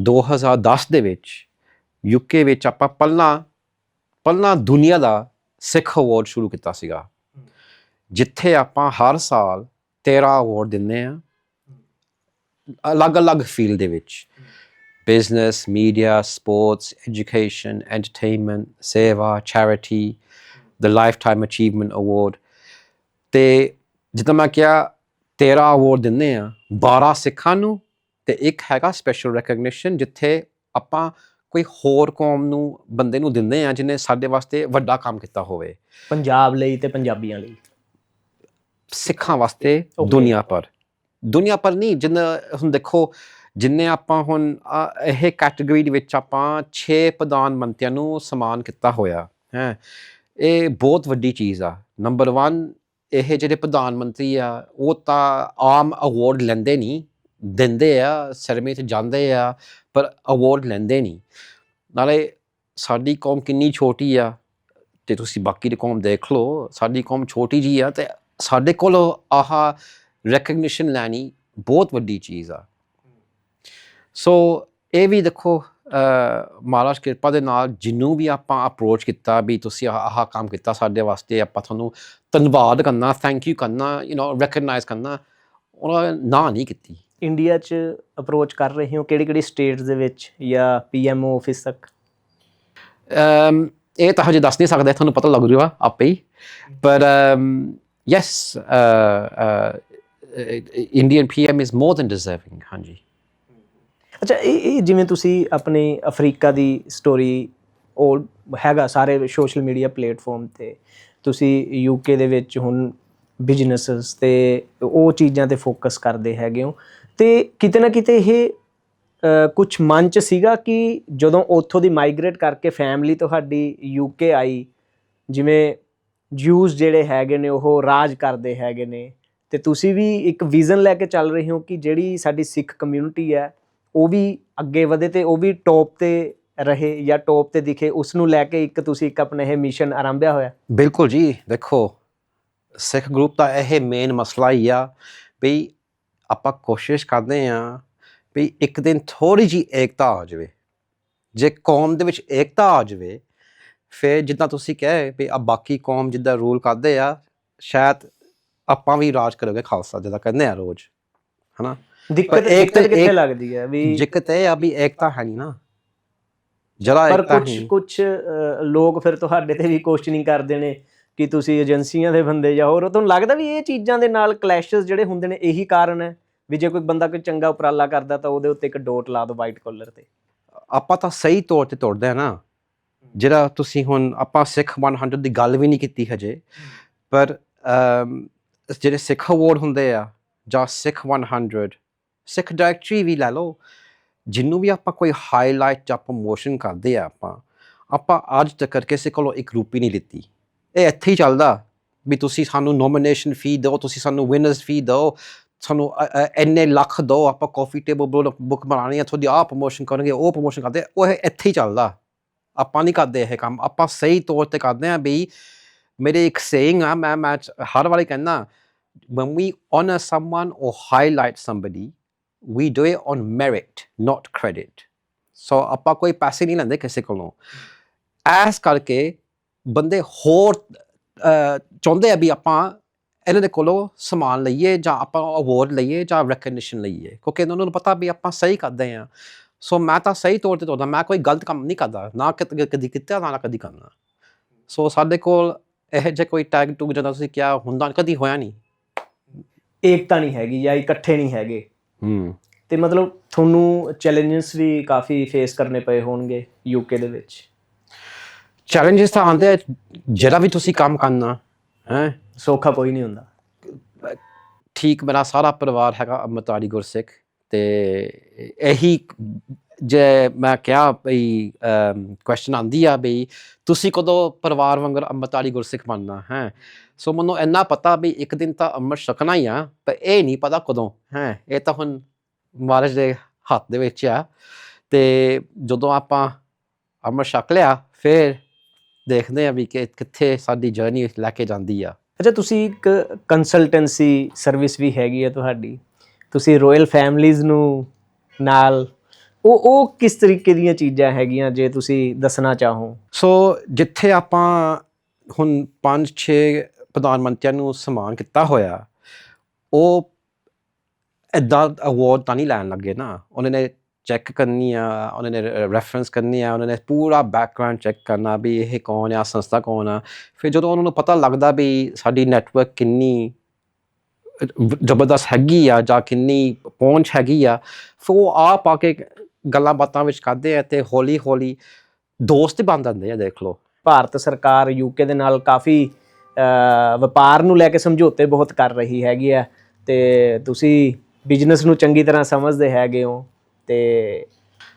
2010 ਦੇ ਵਿੱਚ ਯੂਕੇ ਵਿੱਚ ਆਪਾਂ ਪਹਿਲਾਂ ਪਹਿਲਾਂ ਦੁਨੀਆ ਦਾ ਸਿੱਖ ਅਵਾਰਡ ਸ਼ੁਰੂ ਕੀਤਾ ਸੀਗਾ। ਜਿੱਥੇ ਆਪਾਂ ਹਰ ਸਾਲ 13 ਅਵਾਰਡ ਦਿੰਦੇ ਆ ਅਲੱਗ-ਅਲੱਗ ਫੀਲਡ ਦੇ ਵਿੱਚ। Business media sports education entertainment ਸੇਵਾ, charity, the lifetime achievement award ਤੇ ਜਿੱਦਾਂ ਮੈਂ ਕਿਹਾ 13 ਅਵਾਰਡ ਦਿੰਦੇ ਆ 12 ਸਿੱਖਾਂ ਨੂੰ ਤੇ ਇੱਕ ਹੈਗਾ ਸਪੈਸ਼ਲ ਰੈਕਗਨੀਸ਼ਨ ਜਿੱਥੇ ਆਪਾਂ ਕੋਈ ਹੋਰ ਕੌਮ ਨੂੰ ਬੰਦੇ ਨੂੰ ਦਿੰਦੇ ਆ ਜਿਹਨੇ ਸਾਡੇ ਵਾਸਤੇ ਵੱਡਾ ਕੰਮ ਕੀਤਾ ਹੋਵੇ। ਪੰਜਾਬ ਲਈ ਤੇ ਪੰਜਾਬੀਆਂ ਲਈ। ਸਿੱਖਾਂ ਵਾਸਤੇ. ਦੁਨੀਆ ਪਰ ਦੁਨੀਆ ਪਰ ਨਹੀਂ ਜਿੰਨਾ ਹੁਣ ਦੇਖੋ ਜਿੰਨੇ ਆਪਾਂ ਹੁਣ ਇਹ ਕੈਟਾਗਰੀ ਦੇ ਵਿੱਚ ਆਪਾਂ 6 ਪ੍ਰਧਾਨ ਮੰਤਰੀਆਂ ਨੂੰ ਸਨਮਾਨ ਕੀਤਾ ਹੋਇਆ ਹੈ। ਇਹ ਬਹੁਤ ਵੱਡੀ ਚੀਜ਼ ਆ। ਨੰਬਰ 1 ਇਹ ਜਿਹੜੇ ਪ੍ਰਧਾਨ ਮੰਤਰੀ ਆ ਉਹ ਤਾਂ ਆਮ ਅਵਾਰਡ ਲੈਂਦੇ ਨਹੀਂ। ਦਿੰਦੇ ਆ ਸਰਮੇ ਤੇ ਜਾਂਦੇ ਆ, ਪਰ ਅਵਾਰਡ ਲੈਂਦੇ ਨਹੀਂ। ਨਾਲੇ ਸਾਡੀ ਕੌਮ ਕਿੰਨੀ ਛੋਟੀ ਆ, ਤੇ ਤੁਸੀਂ ਬਾਕੀ ਦੀ ਕੌਮ ਦੇਖ ਲਓ, ਸਾਡੀ ਕੌਮ ਛੋਟੀ ਜੀ ਆ ਤੇ ਸਾਡੇ ਕੋਲ ਆਹ ਰੈਕਗਨੀਸ਼ਨ ਲੈਣੀ ਬਹੁਤ ਵੱਡੀ ਚੀਜ਼ ਆ। ਸੋ ਇਹ ਵੀ ਦੇਖੋ ਮਹਾਰਾਜ ਕਿਰਪਾ ਦੇ ਨਾਲ ਜਿੰਨੂੰ ਵੀ ਆਪਾਂ ਅਪਰੋਚ ਕੀਤਾ ਵੀ ਤੁਸੀਂ ਆਹ ਆਹ ਕੰਮ ਕੀਤਾ ਸਾਡੇ ਵਾਸਤੇ, ਆਪਾਂ ਤੁਹਾਨੂੰ ਧੰਨਵਾਦ ਕਰਨਾ ਥੈਂਕ ਯੂ ਕਰਨਾ ਯੂ نو ਰੈਕਗਨਾਈਜ਼ ਕਰਨਾ, ਉਹਨਾਂ ਨਾ ਨਹੀਂ ਕੀਤੀ। ਇੰਡੀਆ 'ਚ ਅਪਰੋਚ ਕਰ ਰਹੇ ਹੋ? ਕਿਹੜੀ ਕਿਹੜੀ ਸਟੇਟਸ ਦੇ ਵਿੱਚ ਜਾਂ ਪੀਐਮਓ ਆਫਿਸ ਤੱਕ? ਅਮ ਇਹ ਤਾਂ ਹਜੇ ਦੱਸ ਨਹੀਂ ਸਕਦਾ ਤੁਹਾਨੂੰ ਪਤਾ ਲੱਗ ਰਿਹਾ ਆਪੇ ਹੀ। ਪਰ yes Indian PM is more than deserving ਹਾਂਜੀ। ਅੱਛਾ ਇਹ ਇਹ ਜਿਵੇਂ ਤੁਸੀਂ ਆਪਣੇ ਅਫਰੀਕਾ ਦੀ ਸਟੋਰੀ ਉਹ ਹੈਗਾ ਸਾਰੇ ਸੋਸ਼ਲ ਮੀਡੀਆ ਪਲੇਟਫਾਰਮ ਤੇ। ਤੁਸੀਂ ਯੂਕੇ ਦੇ ਵਿੱਚ ਹੁਣ ਬਿਜ਼ਨੈਸਸ ਤੇ ਉਹ ਚੀਜ਼ਾਂ ਤੇ ਫੋਕਸ ਕਰਦੇ ਹੈਗੇ ਹੋ। ਤੇ ਕਿਤੇ ਨਾ ਕਿਤੇ ਇਹ ਕੁਝ ਮਨ ਚ ਸੀਗਾ ਕਿ ਜਦੋਂ ਉੱਥੋਂ ਦੀ ਮਾਈਗ੍ਰੇਟ ਕਰਕੇ ਫੈਮਿਲੀ ਤੁਹਾਡੀ ਯੂਕੇ ਆਈ, ਜਿਵੇਂ ਜੂਸ ਜਿਹੜੇ ਹੈਗੇ ਨੇ, ਉਹ ਰਾਜ ਕਰਦੇ ਹੈਗੇ ਨੇ, ਤੇ ਤੁਸੀਂ ਵੀ ਇੱਕ ਵਿਜ਼ਨ ਲੈ ਕੇ ਚੱਲ ਰਹੇ ਹੋ ਕਿ ਜਿਹੜੀ ਸਾਡੀ ਸਿੱਖ ਕਮਿਊਨਿਟੀ ਹੈ, ਉਹ ਵੀ ਅੱਗੇ ਵਧੇ ਤੇ ਉਹ ਵੀ ਟੌਪ ਤੇ ਰਹੇ ਜਾਂ ਟੌਪ ਤੇ ਦਿਖੇ ਉਸ ਨੂੰ ਲੈ ਕੇ ਇੱਕ ਤੁਸੀਂ ਇੱਕ ਆਪਣਾ ਇਹ ਮਿਸ਼ਨ ਆਰੰਭਿਆ ਹੋਇਆ? ਬਿਲਕੁਲ ਜੀ, ਦੇਖੋ, ਸਿੱਖ ਗਰੁੱਪ ਦਾ ਇਹ ਮੇਨ ਮਸਲਾ ਹੀ ਆ ਵੀ ਆਪਾਂ ਕੋਸ਼ਿਸ਼ ਕਰਦੇ ਆ ਵੀ ਇੱਕ ਦਿਨ ਥੋੜੀ ਜੀ ਏਕਤਾ ਆ ਜਾਵੇ। ਜੇ ਕੌਮ ਦੇ ਵਿੱਚ ਏਕਤਾ ਆ ਜਾਵੇ ਫਿਰ ਜਿੱਦਾਂ ਤੁਸੀਂ ਕਹੇ ਵੀ ਆ ਬਾਕੀ ਕੌਮ ਜਿੱਦਾਂ ਰੂਲ ਕਰਦੇ ਆ ਸ਼ਾਇਦ ਆਪਾਂ ਵੀ ਰਾਜ ਕਰੋਗੇ ਖਾਲਸਾ ਜਿੱਦਾਂ ਕਹਿੰਦੇ ਆ ਰੋਜ਼ ਹਨਾ? ਦਿੱਕਤ ਪਰ ਇੱਕ ਤੇ ਕਿੱਥੇ ਲੱਗਦੀ ਹੈ ਵੀ ਦਿੱਕਤ ਇਹ ਆ ਵੀ ਏਕਤਾ ਹੈ ਨਹੀਂ ਨਾ। ਜਰਾ ਪਰ ਏਕਤਾ ਕੁਝ ਨਹੀਂ। ਕੁਝ ਲੋਕ ਫਿਰ ਤੁਹਾਡੇ ਤੇ ਵੀ ਕੁਐਸਚਨਿੰਗ ਕਰਦੇ ਨੇ। ਕਿ ਤੁਸੀਂ ਏਜੰਸੀਆਂ ਦੇ ਬੰਦੇ ਜਾਂ ਹੋਰ, ਤੁਹਾਨੂੰ ਲੱਗਦਾ ਵੀ ਇਹ ਚੀਜ਼ਾਂ ਦੇ ਨਾਲ ਕਲੈਸ਼ਸ ਜਿਹੜੇ ਹੁੰਦੇ ਨੇ ਇਹੀ ਕਾਰਨ ਹੈ? ਵੀ ਜੇ ਕੋਈ ਬੰਦਾ ਕੋਈ ਚੰਗਾ ਉਪਰਾਲਾ ਕਰਦਾ ਤਾਂ ਉਹਦੇ ਉੱਤੇ ਇੱਕ ਡੋਟ ਲਾ ਦਿਓ ਵਾਈਟ ਕਾਲਰ ਤੇ। ਆਪਾਂ ਤਾਂ ਸਹੀ ਤੌਰ ਤੇ ਤੋੜਦੇ ਆ ਨਾ। ਜਿਹੜਾ ਤੁਸੀਂ ਹੁਣ ਆਪਾਂ ਸਿੱਖ 100 ਦੀ ਗੱਲ ਵੀ ਨਹੀਂ ਕੀਤੀ ਹਜੇ। ਪਰ ਜਿਹੜੇ ਸਿੱਖ ਅਵਾਰਡ ਹੁੰਦੇ ਆ ਜਾਂ ਸਿੱਖ 100 ਸਿੱਖ ਡਾਇਰੈਕਟਰੀ ਵੀ ਲੈ ਲਓ। ਜਿਹਨੂੰ ਵੀ ਆਪਾਂ ਕੋਈ ਹਾਈਲਾਈਟ ਜਾਂ ਪ੍ਰਮੋਸ਼ਨ ਕਰਦੇ ਆ ਆਪਾਂ ਆਪਾਂ ਅੱਜ ਤੱਕ ਕਿਸੇ ਕੋਲੋਂ ਇੱਕ ਰੁਪਈ ਨਹੀਂ ਲਿੱਤੀ। ਇਹ ਇੱਥੇ ਹੀ ਚੱਲਦਾ ਵੀ ਤੁਸੀਂ ਸਾਨੂੰ ਨੋਮੀਨੇਸ਼ਨ ਫੀ ਦਿਓ ਤੁਸੀਂ ਸਾਨੂੰ ਵਿਨਰਸ ਫੀ ਦਿਓ ਅ- ਇੰਨੇ ਲੱਖ ਦਿਓ ਆਪਾਂ ਕਾਫੀ ਟੇਬਲ ਬੁੱਕ ਬਣਾਉਣੀ ਆ ਤੁਹਾਡੀ ਆਹ ਪ੍ਰਮੋਸ਼ਨ ਕਰਨਗੇ ਉਹ ਪ੍ਰਮੋਸ਼ਨ ਕਰਦੇ ਆ, ਉਹ ਇੱਥੇ ਹੀ ਚੱਲਦਾ। ਆਪਾਂ ਨਹੀਂ ਕਰਦੇ ਇਹ ਕੰਮ ਆਪਾਂ ਸਹੀ ਤੌਰ ਤੇ ਕਰਦੇ ਆ ਵੀ ਮੇਰੇ ਇੱਕ ਸੇਇੰਗ ਆ ਮੈਂ ਮੈਂ ਹਰ ਵਾਰੀ ਕਹਿੰਦਾ when we honor someone or highlight somebody we do it on merit not credit. So ਆਪਾਂ ਕੋਈ ਪੈਸੇ ਨਹੀਂ ਲੈਂਦੇ ਕਿਸੇ ਕੋਲੋਂ। ਐਸ ਕਰਕੇ ਬੰਦੇ ਹੋਰ ਚਾਹੁੰਦੇ ਆ ਵੀ ਆਪਾਂ ਇਹਨਾਂ ਦੇ ਕੋਲੋਂ ਸਮਾਨ ਲਈਏ ਜਾਂ ਆਪਾਂ ਅਵਾਰਡ ਲਈਏ ਜਾਂ ਰੈਕਗਨੀਸ਼ਨ ਲਈਏ ਕਿਉਂਕਿ ਉਹਨਾਂ ਨੂੰ ਪਤਾ ਵੀ ਆਪਾਂ ਸਹੀ ਕਰਦੇ ਆ ਸੋ ਮੈਂ ਤਾਂ ਸਹੀ ਤੌਰ ਤੇ ਤੋਰਦਾ ਮੈਂ ਕੋਈ ਗਲਤ ਕੰਮ ਨਹੀਂ ਕਰਦਾ ਨਾ ਕਦ- ਕਦੀ ਕੀਤਾ ਨਾ ਕਦੀ ਕਰਨਾ। ਸੋ ਸਾਡੇ ਕੋਲ ਇਹ ਜੇ ਕੋਈ ਟੈਗ ਟੂਗ ਜਦੋਂ ਤੁਸੀਂ ਕਿਹਾ ਹੁੰਦਾ ਕਦੀ ਹੋਇਆ ਨਹੀਂ ਏਕਤਾ ਨਹੀਂ ਹੈਗੀ ਜਾਂ ਇਕੱਠੇ ਨਹੀਂ ਹੈਗੇ। ਹੂੰ। ਤੇ ਮਤਲਬ ਤੁਹਾਨੂੰ ਚੈਲੰਜਸ ਵੀ ਕਾਫੀ ਫੇਸ ਕਰਨੇ ਪਏ ਹੋਣਗੇ ਯੂਕੇ ਦੇ ਵਿੱਚ। ਚੈਲੰਜਸ ਤਾਂ ਆਉਂਦੇ ਆ, ਜਿਹੜਾ ਵੀ ਤੁਸੀਂ ਕੰਮ ਕਰਨਾ ਹੈ? ਸੌਖਾ ਕੋਈ ਨਹੀਂ ਹੁੰਦਾ। ਠੀਕ ਮੇਰਾ ਸਾਰਾ ਪਰਿਵਾਰ ਹੈਗਾ ਅੰਮ੍ਰਿਤਧਾਰੀ ਗੁਰਸਿੱਖ ਤੇ ਇਹੀ ਜੇ ਮੈਂ ਕਿਹਾ ਬਈ ਕੁਐਸਚਨ ਆਂਦੀ ਆ ਬਈ ਤੁਸੀਂ ਕਦੋਂ ਪਰਿਵਾਰ ਵਾਂਗਰ ਅੰਮ੍ਰਿਤਧਾਰੀ ਗੁਰਸਿੱਖ ਬਣਨਾ ਹੈ? ਸੋ ਮੈਨੂੰ ਇੰਨਾ ਪਤਾ ਵੀ ਇੱਕ ਦਿਨ ਤਾਂ ਅੰਮ੍ਰਿਤ ਛਕਣਾ ਹੀ ਆ ਪਰ ਇਹ ਨਹੀਂ ਪਤਾ ਕਦੋਂ ਹੈ? ਇਹ ਤਾਂ ਹੁਣ ਮਹਾਰਾਜ ਦੇ ਹੱਥ ਦੇ ਵਿੱਚ ਆ। ਤੇ ਜਦੋਂ ਆਪਾਂ ਅੰਮ੍ਰਿਤ ਛਕ ਲਿਆ ਫਿਰ ਦੇਖਦੇ ਆ ਵੀ ਕਿ ਕਿੱਥੇ ਸਾਡੀ ਜਰਨੀ ਲੈ ਕੇ ਜਾਂਦੀ ਆ। ਅੱਛਾ ਤੁਸੀਂ ਇੱਕ ਕੰਸਲਟੈਂਸੀ ਸਰਵਿਸ ਵੀ ਹੈਗੀ ਹੈ ਤੁਹਾਡੀ। ਤੁਸੀਂ ਰਾਇਲ ਫੈਮਲੀਜ਼ ਨੂੰ ਨਾਲ ਉਹ ਉਹ ਕਿਸ ਤਰੀਕੇ ਦੀਆਂ ਚੀਜ਼ਾਂ ਹੈਗੀਆਂ ਜੇ ਤੁਸੀਂ ਦੱਸਣਾ ਚਾਹੋ? ਸੋ ਜਿੱਥੇ ਆਪਾਂ ਹੁਣ 5-6 ਪ੍ਰਧਾਨ ਮੰਤਰੀਆਂ ਨੂੰ ਸਨਮਾਨ ਕੀਤਾ ਹੋਇਆ ਉਹ ਇਦਾਂ ਅਵਾਰਡ ਤਾਂ ਨਹੀਂ ਲੈਣ ਲੱਗੇ ਨਾ। ਉਹਨਾਂ ਨੇ ਚੈੱਕ ਕਰਨੀ ਆ, ਉਹਨਾਂ ਨੇ ਰੈਫਰੈਂਸ ਕਰਨੀ ਆ, ਉਹਨਾਂ ਨੇ ਪੂਰਾ ਬੈਕਗ੍ਰਾਉਂਡ ਚੈੱਕ ਕਰਨਾ ਵੀ ਇਹ ਕੌਣ ਆ, ਸੰਸਥਾ ਕੌਣ ਆ। ਫਿਰ ਜਦੋਂ ਉਹਨਾਂ ਨੂੰ ਪਤਾ ਲੱਗਦਾ ਵੀ ਸਾਡੀ ਨੈਟਵਰਕ ਕਿੰਨੀ ਜ਼ਬਰਦਸਤ ਹੈਗੀ ਆ ਜਾਂ ਕਿੰਨੀ ਪਹੁੰਚ ਹੈਗੀ ਆ ਫਿਰ ਉਹ ਆਪ ਆ ਕੇ ਗੱਲਾਂ ਬਾਤਾਂ ਵਿੱਚ ਕਰਦੇ ਆ ਤੇ ਹੌਲੀ ਹੌਲੀ ਦੋਸਤ ਬਣ ਜਾਂਦੇ ਆ, ਦੇਖ ਲਓ। ਭਾਰਤ ਸਰਕਾਰ ਯੂਕੇ ਦੇ ਨਾਲ ਕਾਫੀ ਵਪਾਰ ਨੂੰ ਲੈ ਕੇ ਸਮਝੌਤੇ ਬਹੁਤ ਕਰ ਰਹੀ ਹੈਗੀ ਆ ਤੇ ਤੁਸੀਂ ਬਿਜ਼ਨਸ ਨੂੰ ਚੰਗੀ ਤਰ੍ਹਾਂ ਸਮਝਦੇ ਹੈਗੇ ਹੋ। ਤੇ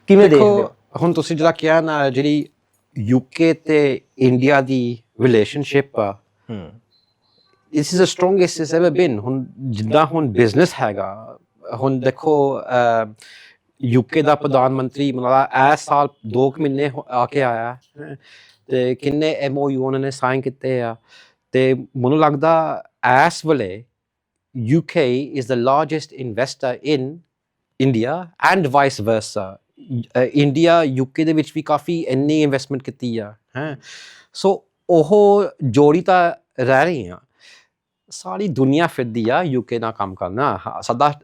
ਕਿਵੇਂ ਦੇਖਦੇ ਹੋ? ਦੇਖੋ ਹੁਣ ਤੁਸੀਂ ਜਿਹੜਾ ਕਿਹਾ ਨਾ ਜਿਹੜੀ ਯੂਕੇ ਤੇ ਇੰਡੀਆ ਦੀ ਰਿਲੇਸ਼ਨਸ਼ਿਪ ਆ ਹੂੰ। This is the strongest it's ever been ਹੁਣ ਜਿੱਦਾਂ ਹੁਣ ਬਿਜ਼ਨਸ ਹੈਗਾ ਹੁਣ ਦੇਖੋ ਯੂਕੇ ਦਾ ਪ੍ਰਧਾਨ ਮੰਤਰੀ ਮਤਲਬ ਇਸ ਸਾਲ 2 ਮਹੀਨੇ ਆ ਕੇ ਆਇਆ। ਤੇ ਕਿੰਨੇ ਐਮਓਯੂ ਉਹਨਾਂ ਨੇ ਸਾਈਨ ਕੀਤੇ ਆ। ਤੇ ਮੈਨੂੰ ਲੱਗਦਾ ਇਸ ਵੇਲੇ UK is the largest investor in And vice versa. ਅਹ ਇੰਡੀਆ UK ਦੇ ਵਿੱਚ ਵੀ ਕਾਫੀ ਇੰਨੀ ਇਨਵੈਸਟਮੈਂਟ ਕੀਤੀ ਆ ਹੈ। ਸੋ ਉਹ ਜੋੜੀ ਤਾਂ ਰਹਿ ਰਹੀ ਆ। ਸਾਰੀ ਦੁਨੀਆ ਫਿਰਦੀ ਆ UK ਨਾਲ ਕੰਮ ਕਰਨਾ। ਸਾਡਾ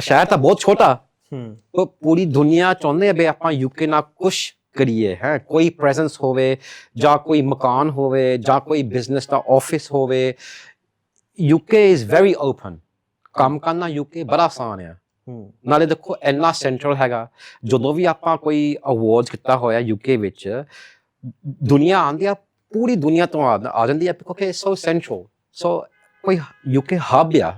ਸ਼ਹਿਰ ਤਾਂ ਬਹੁਤ ਛੋਟਾ। ਹੂੰ। ਉਹ ਪੂਰੀ ਦੁਨੀਆ ਚਾਹੁੰਦੇ ਆ ਵੀ ਆਪਾਂ UK ਨਾਲ ਕੁਝ ਕਰੀਏ ਹੈ। ਕੋਈ ਪ੍ਰੈਜ਼ੈਂਸ ਹੋਵੇ ਜਾਂ ਕੋਈ ਮਕਾਨ ਹੋਵੇ ਜਾਂ ਕੋਈ ਬਿਜ਼ਨਸ ਦਾ ਆਫਿਸ ਹੋਵੇ। UK ਇਜ਼ ਵੈਰੀ ਓਪਨ ਕੰਮ ਕਰਨਾ UK ਬੜਾ ਆਸਾਨ ਆ। ਨਾਲੇ ਦੇਖੋ ਇੰਨਾ ਸੈਂਟਰਲ ਹੈਗਾ। ਜਦੋਂ ਵੀ ਆਪਾਂ ਕੋਈ ਅਵਾਰਡਸ ਕੀਤਾ ਹੋਇਆ UK ਵਿੱਚ ਦੁਨੀਆ ਆਂਦੀ ਆ ਪੂਰੀ ਦੁਨੀਆ ਤੋਂ ਆ ਆ ਜਾਂਦੀ ਆ ਕਿਉਂਕਿ ਸੋ ਸੈਂਟਰਲ ਸੋ ਕੋਈ UK ਹੱਬ ਆ।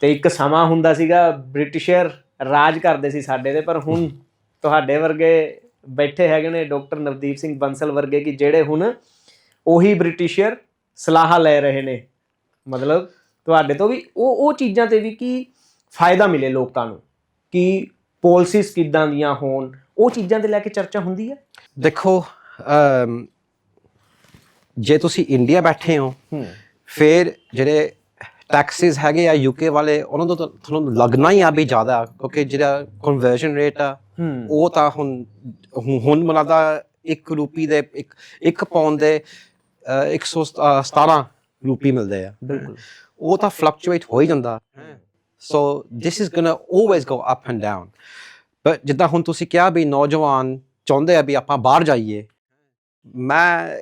ਤੇ ਇੱਕ ਸਮਾਂ ਹੁੰਦਾ ਸੀਗਾ ਬ੍ਰਿਟਿਸ਼ਰ ਰਾਜ ਕਰਦੇ ਸੀ ਸਾਡੇ ਤੇ ਪਰ ਹੁਣ ਤੁਹਾਡੇ ਵਰਗੇ ਬੈਠੇ ਹੈਗੇ ਨੇ ਡਾਕਟਰ ਨਵਦੀਪ ਸਿੰਘ ਬੰਸਲ ਵਰਗੇ ਕਿ ਜਿਹੜੇ ਹੁਣ ਉਹੀ ਬ੍ਰਿਟਿਸ਼ਰ ਸਲਾਹਾਂ ਲੈ ਰਹੇ ਨੇ। ਮਤਲਬ ਤੁਹਾਡੇ ਤੋਂ ਵੀ ਉਹ ਉਹ ਚੀਜ਼ਾਂ ਤੇ ਵੀ ਕੀ ਫਾਇਦਾ ਮਿਲੇ ਲੋਕਾਂ ਨੂੰ ਕਿ ਪਾਲਿਸੀਜ਼ ਕਿੱਦਾਂ ਦੀਆਂ ਹੋਣ ਉਹ ਚੀਜ਼ਾਂ ਤੇ ਲੈ ਕੇ ਚਰਚਾ ਹੁੰਦੀ ਹੈ? ਦੇਖੋ ਜੇ ਤੁਸੀਂ ਇੰਡੀਆ ਬੈਠੇ ਹੋ ਫਿਰ ਜਿਹੜੇ ਟੈਕਸਿਸ ਹੈਗੇ ਆ ਯੂਕੇ ਵਾਲੇ ਉਹਨਾਂ ਤੋਂ ਤੁਹਾਨੂੰ ਲੱਗਣਾ ਹੀ ਆ ਵੀ ਜ਼ਿਆਦਾ ਕਿਉਂਕਿ ਜਿਹੜਾ ਕਨਵਰਜਨ ਰੇਟ ਆ ਉਹ ਤਾਂ ਹੁਣ ਹੁਣ- ਮਨਾਦਾ 1 ਰੂਪੀ ਦੇ ਇੱਕ 1 ਪਾਉਂਡ ਦੇ ਅ, 117 ਰੂਪੀ ਮਿਲਦੇ ਆ। ਬਿਲਕੁਲ। ਉਹ ਤਾਂ ਫਲਕਚੁਏਟ ਹੋ ਹੀ ਜਾਂਦਾ। So this is gonna always go up and down but ਜਿੱਦਾਂ ਹੁਣ ਤੁਸੀਂ ਕਿਹਾ ਵੀ ਨੌਜਵਾਨ ਚਾਹੁੰਦੇ ਆ ਵੀ ਆਪਾਂ ਬਾਹਰ ਜਾਈਏ ਮੈਂ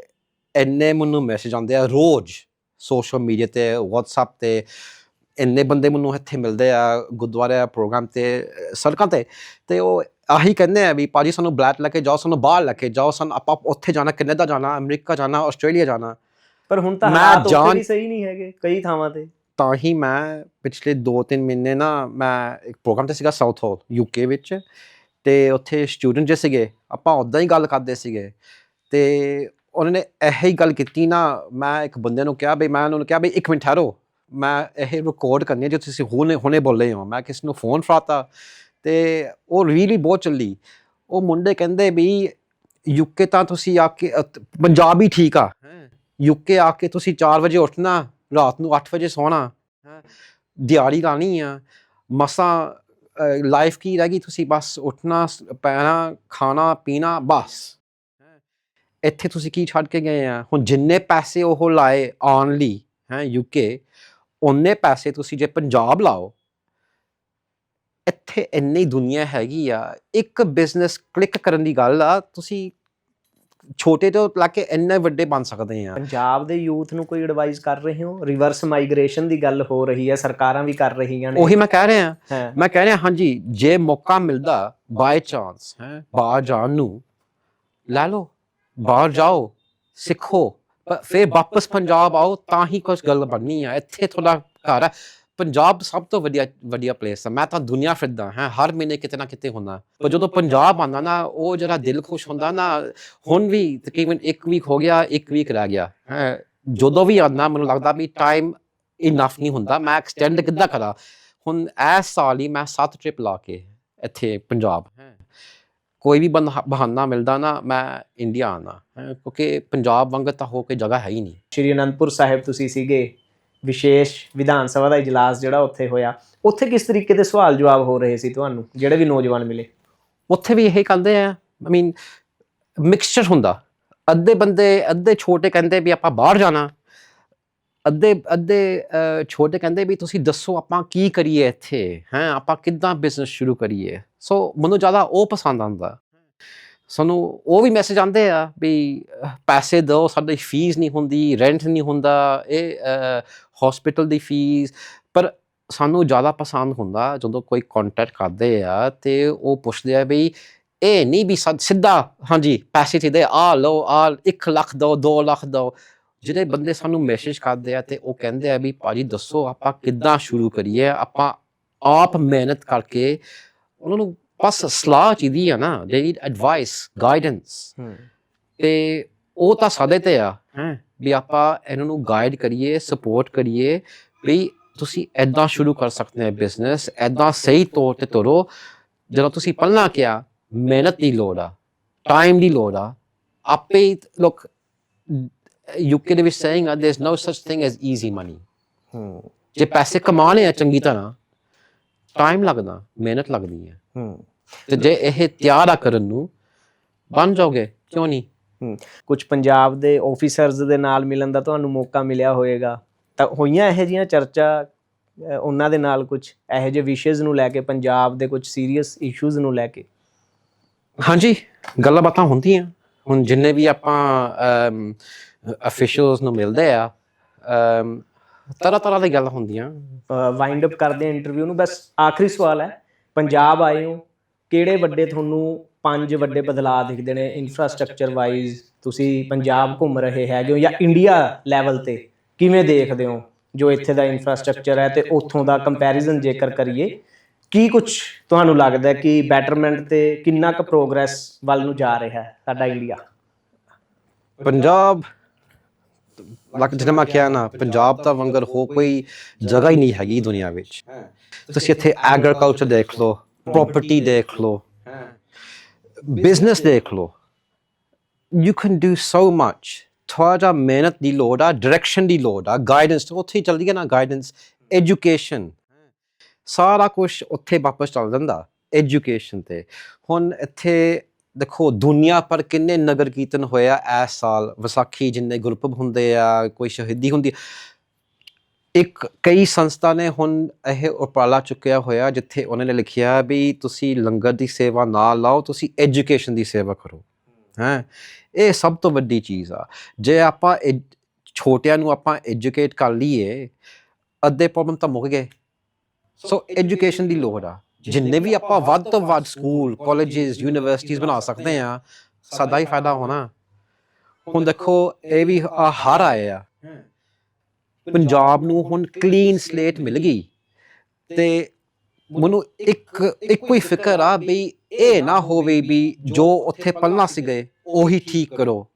ਇੰਨੇ ਮੈਨੂੰ ਮੈਸੇਜ ਆਉਂਦੇ ਆ ਰੋਜ਼ ਸੋਸ਼ਲ ਮੀਡੀਆ ਤੇ WhatsApp ਤੇ ਇੰਨੇ ਬੰਦੇ ਮੈਨੂੰ ਇੱਥੇ ਮਿਲਦੇ ਆ ਗੁਰਦੁਆਰੇ ਪ੍ਰੋਗਰਾਮ ਤੇ ਸੜਕਾਂ ਤੇ ਤੇ ਉਹ ਆਹੀ ਕਹਿੰਦੇ ਆ ਵੀ ਪਾਜੀ ਸਾਨੂੰ ਬਲੈਕ ਲੈ ਕੇ ਜਾਓ ਸਾਨੂੰ ਬਾਹਰ ਲੈ ਕੇ ਜਾਓ ਸਾਨੂੰ ਆਪਾਂ ਉੱਥੇ ਜਾਣਾ ਕੈਨੇਡਾ ਜਾਣਾ ਅਮਰੀਕਾ ਜਾਣਾ ਆਸਟ੍ਰੇਲੀਆ ਜਾਣਾ। ਪਰ ਹੁਣ ਤਾਂ ਮੈਂ ਹਾਲਾਤ ਉੱਥੇ ਵੀ ਸਹੀ ਨਹੀਂ ਹੈਗੇ ਕਈ ਥਾਵਾਂ ਤੇ। ਤਾਂ ਹੀ ਮੈਂ ਪਿਛਲੇ 2-3 ਮਹੀਨੇ ਨਾ ਮੈਂ ਇੱਕ ਪ੍ਰੋਗਰਾਮ ਤੇ ਸੀਗਾ ਸਾਊਥ ਹਾਲ ਯੂਕੇ ਵਿੱਚ ਤੇ ਉੱਥੇ ਸਟੂਡੈਂਟ ਜੇ ਸੀਗੇ ਆਪਾਂ ਉਦਾਂ ਹੀ ਗੱਲ ਕਰਦੇ ਸੀਗੇ ਤੇ ਉਹਨਾਂ ਨੇ ਇਹੀ ਗੱਲ ਕੀਤੀ ਨਾ ਮੈਂ ਇੱਕ ਬੰਦੇ ਨੂੰ ਕਿਹਾ ਵੀ ਮੈਂ ਉਹਨਾਂ ਨੂੰ ਕਿਹਾ ਵੀ ਇੱਕ ਮਿੰਟ ਠਹਿਰੋ ਮੈਂ ਇਹ ਰਿਕਾਰਡ ਕਰਨੀ ਹੈ ਜੋ ਤੁਸੀਂ ਹੁਣੇ ਹੁਣੇ ਬੋਲੇ ਹੋ ਮੈਂ ਕਿਸ ਨੂੰ ਫੋਨ ਫੜਾਤਾ ਤੇ ਉਹ ਰੀਲੀ ਬਹੁਤ ਚੱਲੀ। ਉਹ ਮੁੰਡੇ ਕਹਿੰਦੇ ਵੀ ਯੂਕੇ ਤਾਂ ਤੁਸੀਂ ਆ ਕੇ ਪੰਜਾਬ ਹੀ ਠੀਕ ਆ। ਯੂਕੇ ਆ ਕੇ ਤੁਸੀਂ 4 ਵਜੇ ਉੱਠਣਾ ਰਾਤ ਨੂੰ 8 ਵਜੇ ਸੌਣਾ, ਹੈਂ। ਦਿਹਾੜੀ ਲਾਣੀ ਆ। ਮਸਾਂ ਲਾਈਫ ਕੀ ਰਹਿ ਗਈ? ਤੁਸੀਂ ਬਸ ਉੱਠਣਾ ਪੈਣਾ, ਖਾਣਾ, ਪੀਣਾ, ਬਸ। ਹੈਂ। ਇੱਥੇ ਤੁਸੀਂ ਕੀ ਛੱਡ ਕੇ ਗਏ ਆ? ਹੁਣ ਜਿੰਨੇ ਪੈਸੇ ਉਹ ਲਾਏ ਆਉਣ ਲਈ, ਹੈ ਯੂਕੇ ਉਹਨੇ ਪੈਸੇ ਤੁਸੀਂ ਜੇ ਪੰਜਾਬ ਲਾਓ, ਇੱਥੇ ਇੰਨੀ ਦੁਨੀਆ ਹੈਗੀ ਆ। ਇੱਕ ਬਿਜ਼ਨਸ ਕਲਿੱਕ ਕਰਨ ਦੀ ਗੱਲ ਆ, ਤੁਸੀਂ ਛੋਟੇ ਤੋਂ ਲੈ ਕੇ ਇੰਨੇ ਵੱਡੇ ਬਣ ਸਕਦੇ ਆ। ਪੰਜਾਬ ਦੇ ਯੂਥ ਨੂੰ ਕੋਈ ਐਡਵਾਈਸ ਕਰ ਰਹੇ ਹੋ? ਰਿਵਰਸ ਮਾਈਗ੍ਰੇਸ਼ਨ ਦੀ ਗੱਲ ਹੋ ਰਹੀ ਹੈ ਸਰਕਾਰਾਂ ਵੀ ਕਰ ਰਹੀਆਂ ਨੇ। ਉਹੀ ਮੈਂ ਕਹਿ ਰਿਹਾ। ਮੈਂ ਕਹਿ ਰਿਹਾ ਹਾਂਜੀ ਜੇ ਮੌਕਾ ਮਿਲਦਾ ਬਾਈ ਚਾਂਸ ਹੈ ਬਾਹਰ ਜਾਣ ਨੂੰ ਲੈ ਲਓ ਬਾਹਰ ਜਾਓ ਸਿੱਖੋ ਪਰ ਫਿਰ ਵਾਪਸ ਪੰਜਾਬ ਆਓ ਤਾਂ ਹੀ ਕੁਝ ਗੱਲ ਬਣਨੀ ਆ। ਇੱਥੇ ਤੁਹਾਡਾ ਘਰ ਹੈ। ਪੰਜਾਬ ਸਭ ਤੋਂ ਵਧੀਆ ਵਧੀਆ ਪਲੇਸ ਹੈ ਮੈਂ ਤਾਂ ਦੁਨੀਆ ਫਿਰਦਾ ਹਾਂ ਹਰ ਮਹੀਨੇ ਕਿਤੇ ਨਾ ਕਿਤੇ ਹੁੰਦਾ। ਪਰ ਜਦੋਂ ਪੰਜਾਬ ਆਉਂਦਾ ਨਾ ਉਹ ਜਿਹੜਾ ਦਿਲ ਖੁਸ਼ ਹੁੰਦਾ ਨਾ ਹੁਣ ਵੀ ਤਕਰੀਬਨ ਇੱਕ ਵੀਕ ਹੋ ਗਿਆ ਇੱਕ ਵੀਕ ਰਹਿ ਗਿਆ। ਹੈ ਜਦੋਂ ਵੀ ਆਉਂਦਾ ਮੈਨੂੰ ਲੱਗਦਾ ਵੀ ਟਾਈਮ ਇਨਫ ਨਹੀਂ ਹੁੰਦਾ। ਮੈਂ ਐਕਸਟੈਂਡ ਕਿੱਦਾਂ ਕਰਾਂ? ਹੁਣ ਇਸ ਸਾਲ ਹੀ ਮੈਂ ਸੱਤ ਟ੍ਰਿਪ ਲਾ ਕੇ ਇੱਥੇ ਪੰਜਾਬ ਕੋਈ ਵੀ ਬਹਾਨਾ ਮਿਲਦਾ ਨਾ ਮੈਂ ਇੰਡੀਆ ਆਣਾ ਕਿਉਂਕਿ ਪੰਜਾਬ ਵਾਂਗ ਤਾਂ ਹੋ ਕੇ ਜਗ੍ਹਾ ਹੈ ਹੀ ਨਹੀਂ। ਸ਼੍ਰੀ ਅਨੰਦਪੁਰ ਸਾਹਿਬ ਤੁਸੀਂ ਸੀਗੇ। ਵਿਸ਼ੇਸ਼ ਵਿਧਾਨ ਸਭਾ ਦਾ ਇਜਲਾਸ ਜਿਹੜਾ ਉੱਥੇ ਹੋਇਆ, ਉੱਥੇ ਕਿਸ ਤਰੀਕੇ ਦੇ ਸਵਾਲ ਜਵਾਬ ਹੋ ਰਹੇ ਸੀ ਤੁਹਾਨੂੰ, ਜਿਹੜੇ ਵੀ ਨੌਜਵਾਨ ਮਿਲੇ? ਉੱਥੇ ਵੀ ਇਹ ਕਹਿੰਦੇ ਆ ਆਈ ਮੀਨ ਮਿਕਸਚਰ ਹੁੰਦਾ। ਅੱਧੇ ਬੰਦੇ, ਅੱਧੇ ਛੋਟੇ ਕਹਿੰਦੇ ਵੀ ਆਪਾਂ ਬਾਹਰ ਜਾਣਾ। ਅੱਧੇ ਅੱਧੇ ਛੋਟੇ ਕਹਿੰਦੇ ਵੀ ਤੁਸੀਂ ਦੱਸੋ ਆਪਾਂ ਕੀ ਕਰੀਏ ਇੱਥੇ, ਹੈ, ਆਪਾਂ ਕਿੱਦਾਂ ਬਿਜ਼ਨਸ ਸ਼ੁਰੂ ਕਰੀਏ। ਸੋ ਮੈਨੂੰ ਜ਼ਿਆਦਾ ਉਹ ਪਸੰਦ ਆਉਂਦਾ। ਸਾਨੂੰ ਉਹ ਵੀ ਮੈਸੇਜ ਆਉਂਦੇ ਆ ਵੀ ਪੈਸੇ ਦਿਓ, ਸਾਡੀ ਫੀਸ ਨਹੀਂ ਹੁੰਦੀ ਰੈਂਟ ਨਹੀਂ ਹੁੰਦਾ, ਇਹ ਹਸਪੀਟਲ ਦੀ ਫੀਸ ਪਰ ਸਾਨੂੰ ਜ਼ਿਆਦਾ ਪਸੰਦ ਹੁੰਦਾ ਜਦੋਂ ਕੋਈ ਕੰਟੈਕਟ ਕਰਦੇ ਆ ਤੇ ਉਹ ਪੁੱਛਦੇ ਆ ਵੀ, ਇਹ ਨਹੀਂ ਵੀ ਸਿੱਧਾ, ਹਾਂਜੀ, ਪੈਸੇ ਚਾਹੀਦੇ ਆ ਲਓ ਆ 1 ਲੱਖ ਦੋ 2 ਲੱਖ ਦੋ ਜਿਹੜੇ ਬੰਦੇ ਸਾਨੂੰ ਮੈਸੇਜ ਕਰਦੇ ਆ ਤੇ ਉਹ ਕਹਿੰਦੇ ਆ ਵੀ, ਭਾਜੀ, ਦੱਸੋ ਆਪਾਂ ਕਿੱਦਾਂ ਸ਼ੁਰੂ ਕਰੀਏ? ਆਪਾਂ ਆਪ ਮਿਹਨਤ ਕਰਕੇ ਉਹਨਾਂ ਨੂੰ ਬਸ ਸਲਾਹ ਚਾਹੀਦੀ ਆ ਨਾ ਦੇ ਨੀਡ ਐਡਵਾਈਸ ਗਾਈਡੈਂਸ ਤੇ ਉਹ ਤਾਂ ਸਾਡੇ ਤੇ ਆ ਹੈ ਵੀ ਆਪਾਂ ਇਹਨਾਂ ਨੂੰ ਗਾਈਡ ਕਰੀਏ ਸਪੋਰਟ ਕਰੀਏ ਵੀ ਤੁਸੀਂ ਐਦਾਂ ਸ਼ੁਰੂ ਕਰ ਸਕਦੇ ਹੋ ਬਿਜ਼ਨਸ ਐਦਾਂ ਸਹੀ ਤੌਰ ਤੇ ਤੁਰੋ ਜਦੋਂ ਤੁਸੀਂ ਪਹਿਲਾਂ ਕਿਹਾ ਮਿਹਨਤ ਦੀ ਲੋੜ ਆ ਟਾਈਮ ਦੀ ਲੋੜ ਆ ਆਪੇ ਲੋਕ ਯੂਕੇ ਦੇ ਵਿੱਚ ਸੇਇੰਗ ਆ there's no such thing as easy money. ਹੂੰ ਜੇ ਪੈਸੇ ਕਮਾਣੇ ਆ ਚੰਗੀ ਤਰ੍ਹਾਂ ਟਾਈਮ ਲੱਗਦਾ ਮਿਹਨਤ ਲੱਗਦੀ ਹੈ। ਹੂੰ। ਤੇ ਜੇ ਇਹ ਤਿਆਰ ਆ ਕਰਨ ਨੂੰ ਬਣ ਜਾਓਗੇ ਕਿਉਂ ਨਹੀਂ? ਹੂੰ। ਕੁਝ ਪੰਜਾਬ ਦੇ ਆਫੀਸਰਸ ਦੇ ਨਾਲ ਮਿਲਣ ਦਾ ਤੁਹਾਨੂੰ ਮੌਕਾ ਮਿਲਿਆ ਹੋਵੇਗਾ ਤਾਂ ਹੋਈਆਂ ਇਹੋ ਜੀਆਂ ਚਰਚਾ ਉਹਨਾਂ ਦੇ ਨਾਲ ਕੁਝ ਇਹੋ ਜਿਹੇ ਵਿਸ਼ੇਜ਼ ਨੂੰ ਲੈ ਕੇ ਪੰਜਾਬ ਦੇ ਕੁਝ ਸੀਰੀਅਸ ਇਸ਼ੂਜ਼ ਨੂੰ ਲੈ ਕੇ? ਹਾਂਜੀ ਗੱਲਾਂ ਬਾਤਾਂ ਹੁੰਦੀਆਂ। ਹੁਣ ਜਿੰਨੇ ਵੀ ਆਪਾਂ ਅਫੀਸ਼ੀਅਲਸ ਨੂੰ ਮਿਲਦੇ ਆ ਤਰ੍ਹਾਂ ਤਰ੍ਹਾਂ ਦੀ ਗੱਲਾਂ ਹੁੰਦੀਆਂ ਵਾਈਂਡ ਅਪ ਕਰਦੇ ਇੰਟਰਵਿਊ ਨੂੰ। ਬਸ ਆਖਰੀ ਸਵਾਲ ਹੈ ਪੰਜਾਬ ਆਏ ਹੋ ਕਿਹੜੇ ਵੱਡੇ ਤੁਹਾਨੂੰ ਪੰਜ ਵੱਡੇ ਬਦਲਾਅ ਦਿਖਦੇ ਨੇ ਇਨਫਰਾਸਟ੍ਰਕਚਰ ਵਾਈਜ਼ ਤੁਸੀਂ ਪੰਜਾਬ ਘੁੰਮ ਰਹੇ ਹੈਗੇ ਹੋ ਜਾਂ ਇੰਡੀਆ ਲੈਵਲ ਤੇ? ਕਿਵੇਂ ਦੇਖਦੇ ਹੋ ਜੋ ਇੱਥੇ ਦਾ ਇਨਫਰਾਸਟ੍ਰਕਚਰ ਹੈ ਤੇ ਉੱਥੋਂ ਦਾ ਕੰਪੈਰੀਜ਼ਨ ਜੇਕਰ ਕਰੀਏ? ਕੀ ਕੁਝ ਤੁਹਾਨੂੰ ਲੱਗਦਾ ਹੈ ਕਿ ਬੈਟਰਮੈਂਟ ਤੇ ਕਿੰਨਾ ਕੁ ਪ੍ਰੋਗਰੈਸ ਵੱਲ ਨੂੰ ਜਾ ਰਿਹਾ ਹੈ ਸਾਡਾ ਇੰਡੀਆ ਪੰਜਾਬ ਲੱਕ ਜਿਵੇਂ ਮੈਂ ਕਿਹਾ ਨਾ, ਪੰਜਾਬ ਦਾ ਵੰਗਰ ਹੋ ਕੋਈ ਜਗ੍ਹਾ ਹੀ ਨਹੀਂ ਹੈਗੀ ਦੁਨੀਆ ਵਿੱਚ। ਤੁਸੀਂ ਇੱਥੇ ਐਗਰੀਕਲਚਰ ਦੇਖ ਲਓ ਪ੍ਰਾਪਰਟੀ ਦੇਖ ਲਓ ਬਿਜ਼ਨਸ ਦੇਖ ਲਓ। You can do so much ਥੋੜਾ ਜਿਹਾ ਮਿਹਨਤ ਦੀ ਲੋੜ ਆ ਡਾਇਰੈਕਸ਼ਨ ਦੀ ਲੋੜ ਆ ਗਾਈਡੈਂਸ ਉੱਥੇ ਹੀ ਚੱਲਦੀ ਹੈ ਨਾ ਗਾਈਡੈਂਸ ਐਜੂਕੇਸ਼ਨ ਸਾਰਾ ਕੁਝ ਉੱਥੇ ਵਾਪਸ ਚੱਲ ਜਾਂਦਾ ਐਜੂਕੇਸ਼ਨ ਤੇ। ਹੁਣ ਇੱਥੇ ਦੇਖੋ ਦੁਨੀਆ ਪਰ ਕਿੰਨੇ ਨਗਰ ਕੀਰਤਨ ਹੋਇਆ ਇਸ ਸਾਲ? ਵਿਸਾਖੀ ਜਿੰਨੇ ਗੁਰਪੁਰਬ ਹੁੰਦੇ ਆ ਕੋਈ ਸ਼ਹੀਦੀ ਹੁੰਦੀ। ਇੱਕ ਕਈ ਸੰਸਥਾ ਨੇ ਹੁਣ ਇਹ ਉਪਰਾਲਾ ਚੁੱਕਿਆ ਹੋਇਆ ਜਿੱਥੇ ਉਹਨਾਂ ਨੇ ਲਿਖਿਆ ਵੀ ਤੁਸੀਂ ਲੰਗਰ ਦੀ ਸੇਵਾ ਨਾ ਲਾਓ ਤੁਸੀਂ ਐਜੂਕੇਸ਼ਨ ਦੀ ਸੇਵਾ ਕਰੋ। ਹੈ? ਇਹ ਸਭ ਤੋਂ ਵੱਡੀ ਚੀਜ਼ ਆ। ਜੇ ਆਪਾਂ ਛੋਟਿਆਂ ਨੂੰ ਆਪਾਂ ਐਜੂਕੇਟ ਕਰ ਲਈਏ ਅੱਧੇ ਪ੍ਰੋਬਲਮ ਤਾਂ ਮੁੱਕ ਗਏ। ਸੋ ਐਜੂਕੇਸ਼ਨ ਦੀ ਲੋੜ ਆ। ਜਿੰਨੇ ਵੀ ਆਪਾਂ ਵੱਧ ਤੋਂ ਵੱਧ ਸਕੂਲ ਕਾਲਜਸ ਯੂਨੀਵਰਸਿਟੀਆਂ ਬਣਾ ਸਕਦੇ ਆ ਸਾਡਾ ਹੀ ਫਾਇਦਾ ਹੋਣਾ। ਹੁਣ। ਦੇਖੋ ਇਹ ਵੀ ਹਰ ਆਏ ਆ। ਪੰਜਾਬ ਨੂੰ ਹੁਣ ਕਲੀਨ ਸਲੇਟ ਮਿਲ ਗਈ। ਤੇ ਮੈਨੂੰ ਇੱਕ ਇੱਕੋ ਹੀ ਫਿਕਰ ਆ ਵੀ ਇਹ ਨਾ ਹੋਵੇ ਵੀ ਜੋ ਉੱਥੇ ਪਹਿਲਾਂ ਸੀਗੇ ਉਹੀ ਠੀਕ ਕਰੋ।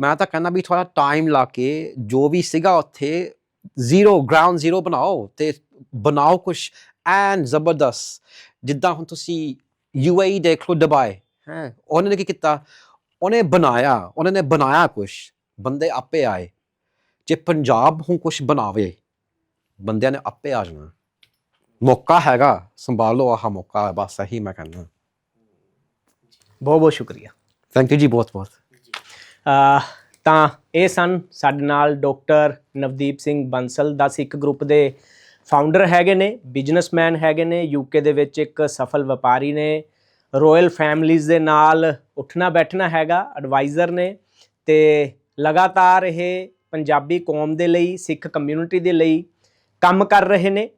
ਮੈਂ ਤਾਂ ਕਹਿੰਦਾ ਵੀ ਥੋੜਾ ਟਾਈਮ ਲਾ ਕੇ ਜੋ ਵੀ ਸੀਗਾ ਉੱਥੇ ਜ਼ੀਰੋ ਗਰਾਊਂਡ ਜ਼ੀਰੋ ਬਣਾਓ ਤੇ ਬਣਾਓ ਕੁਝ ਐਨ ਜ਼ਬਰਦਸਤ ਜਿੱਦਾਂ ਹੁਣ ਤੁਸੀਂ ਯੂਏਈ ਦੇਖ ਲਓ ਦੁਬਈ ਹੈ ਉਹਨਾਂ ਨੇ ਕੀ ਕੀਤਾ? ਉਹਨੇ ਬਣਾਇਆ ਉਹਨਾਂ ਨੇ ਬਣਾਇਆ ਕੁਝ ਬੰਦੇ ਆਪੇ ਆਏ। ਜੇ ਪੰਜਾਬ ਹੁਣ ਕੁਝ ਬਣਾਵੇ ਬੰਦਿਆਂ ਨੇ ਆਪੇ ਆ ਜਾਣਾ। ਮੌਕਾ ਹੈਗਾ ਸੰਭਾਲੋ ਆਹ ਮੌਕਾ ਹੈ ਬਸ ਇਹੀ ਮੈਂ ਕਹਿੰਦਾ। ਬਹੁਤ ਬਹੁਤ ਸ਼ੁਕਰੀਆ। ਥੈਂਕ ਯੂ ਜੀ ਬਹੁਤ ਬਹੁਤ। ਅਹ ਤਾਂ ਇਹ ਸਨ ਸਾਡੇ ਨਾਲ ਡਾਕਟਰ ਨਵਦੀਪ ਸਿੰਘ ਬੰਸਲ ਦਾ ਸਿੱਖ ਗਰੁੱਪ ਦੇ ਫਾਊਂਡਰ ਹੈਗੇ ਨੇ ਬਿਜ਼ਨਸਮੈਨ ਹੈਗੇ ਨੇ ਯੂਕੇ ਦੇ ਵਿੱਚ ਇੱਕ ਸਫਲ ਵਪਾਰੀ ਨੇ ਰਾਇਲ ਫੈਮਲੀਜ਼ ਦੇ ਨਾਲ ਉੱਠਣਾ ਬੈਠਣਾ ਹੈਗਾ ਐਡਵਾਈਜ਼ਰ ਨੇ ਤੇ ਲਗਾਤਾਰ ਇਹ ਪੰਜਾਬੀ ਕੌਮ ਦੇ ਲਈ, ਸਿੱਖ ਕਮਿਊਨਿਟੀ ਦੇ ਲਈ ਕੰਮ ਕਰ ਰਹੇ ਨੇ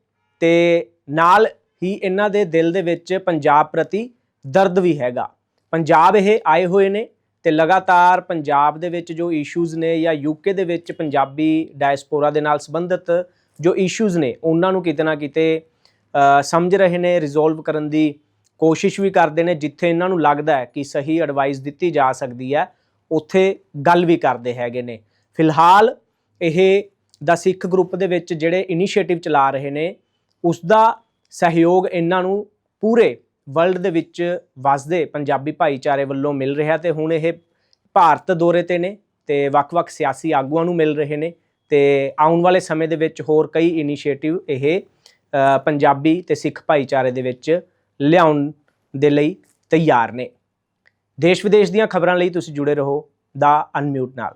ਤੇ ਨਾਲ ਹੀ ਇਹਨਾਂ ਦੇ ਦਿਲ ਦੇ ਵਿੱਚ ਪੰਜਾਬ ਪ੍ਰਤੀ ਦਰਦ ਵੀ ਹੈਗਾ। ਪੰਜਾਬ ਇਹ ਆਏ ਹੋਏ ਨੇ ਤੇ ਲਗਾਤਾਰ ਪੰਜਾਬ ਦੇ ਵਿੱਚ ਜੋ ਇਸ਼ੂਜ਼ ਨੇ ਜਾਂ ਯੂਕੇ ਦੇ ਵਿੱਚ ਪੰਜਾਬੀ ਡਾਇਸਪੋਰਾ ਦੇ ਨਾਲ ਸੰਬੰਧਿਤ ਜੋ ਇਸ਼ੂਜ਼ ਨੇ, ਉਹਨਾਂ ਨੂੰ ਕਿਤੇ ਨਾ ਕਿਤੇ ਸਮਝ ਰਹੇ ਨੇ ਰਿਜ਼ੋਲਵ ਕਰਨ ਦੀ ਕੋਸ਼ਿਸ਼ ਵੀ ਕਰਦੇ ਨੇ, ਜਿੱਥੇ ਇਹਨਾਂ ਨੂੰ ਲੱਗਦਾ ਹੈ ਕਿ ਸਹੀ ਐਡਵਾਈਸ ਦਿੱਤੀ ਜਾ ਸਕਦੀ ਹੈ, ਉੱਥੇ ਗੱਲ ਵੀ ਕਰਦੇ ਹੈਗੇ ਨੇ। ਫਿਲਹਾਲ ਇਹ ਦਾ ਸਿੱਖ ਗਰੁੱਪ ਦੇ ਵਿੱਚ ਜਿਹੜੇ ਇਨੀਸ਼ੀਏਟਿਵ ਚਲਾ ਰਹੇ ਨੇ ਉਸ ਦਾ ਸਹਿਯੋਗ ਇਹਨਾਂ ਨੂੰ ਪੂਰੇ ਵਰਲਡ ਦੇ ਵਿੱਚ ਵਸਦੇ ਪੰਜਾਬੀ ਭਾਈਚਾਰੇ ਵੱਲੋਂ ਮਿਲ ਰਿਹਾ ਤੇ ਹੁਣ ਇਹ ਭਾਰਤ ਦੌਰੇ ਤੇ ਨੇ ਤੇ ਵੱਖ-ਵੱਖ ਸਿਆਸੀ ਆਗੂਆਂ ਨੂੰ ਮਿਲ ਰਹੇ ਨੇ। ਤੇ ਆਉਣ ਵਾਲੇ ਸਮੇਂ ਦੇ ਵਿੱਚ ਹੋਰ ਕਈ ਇਨੀਸ਼ੀਏਟਿਵ ਇਹ ਪੰਜਾਬੀ ਤੇ ਸਿੱਖ ਭਾਈਚਾਰੇ ਦੇ ਵਿੱਚ ਲਿਆਉਣ ਦੇ ਲਈ ਤਿਆਰ ਨੇ। ਦੇਸ਼ ਵਿਦੇਸ਼ ਦੀਆਂ ਖਬਰਾਂ ਲਈ ਤੁਸੀਂ ਜੁੜੇ ਰਹੋ, ਦਾ ਅਨਮਿਊਟ ਨਾਲ।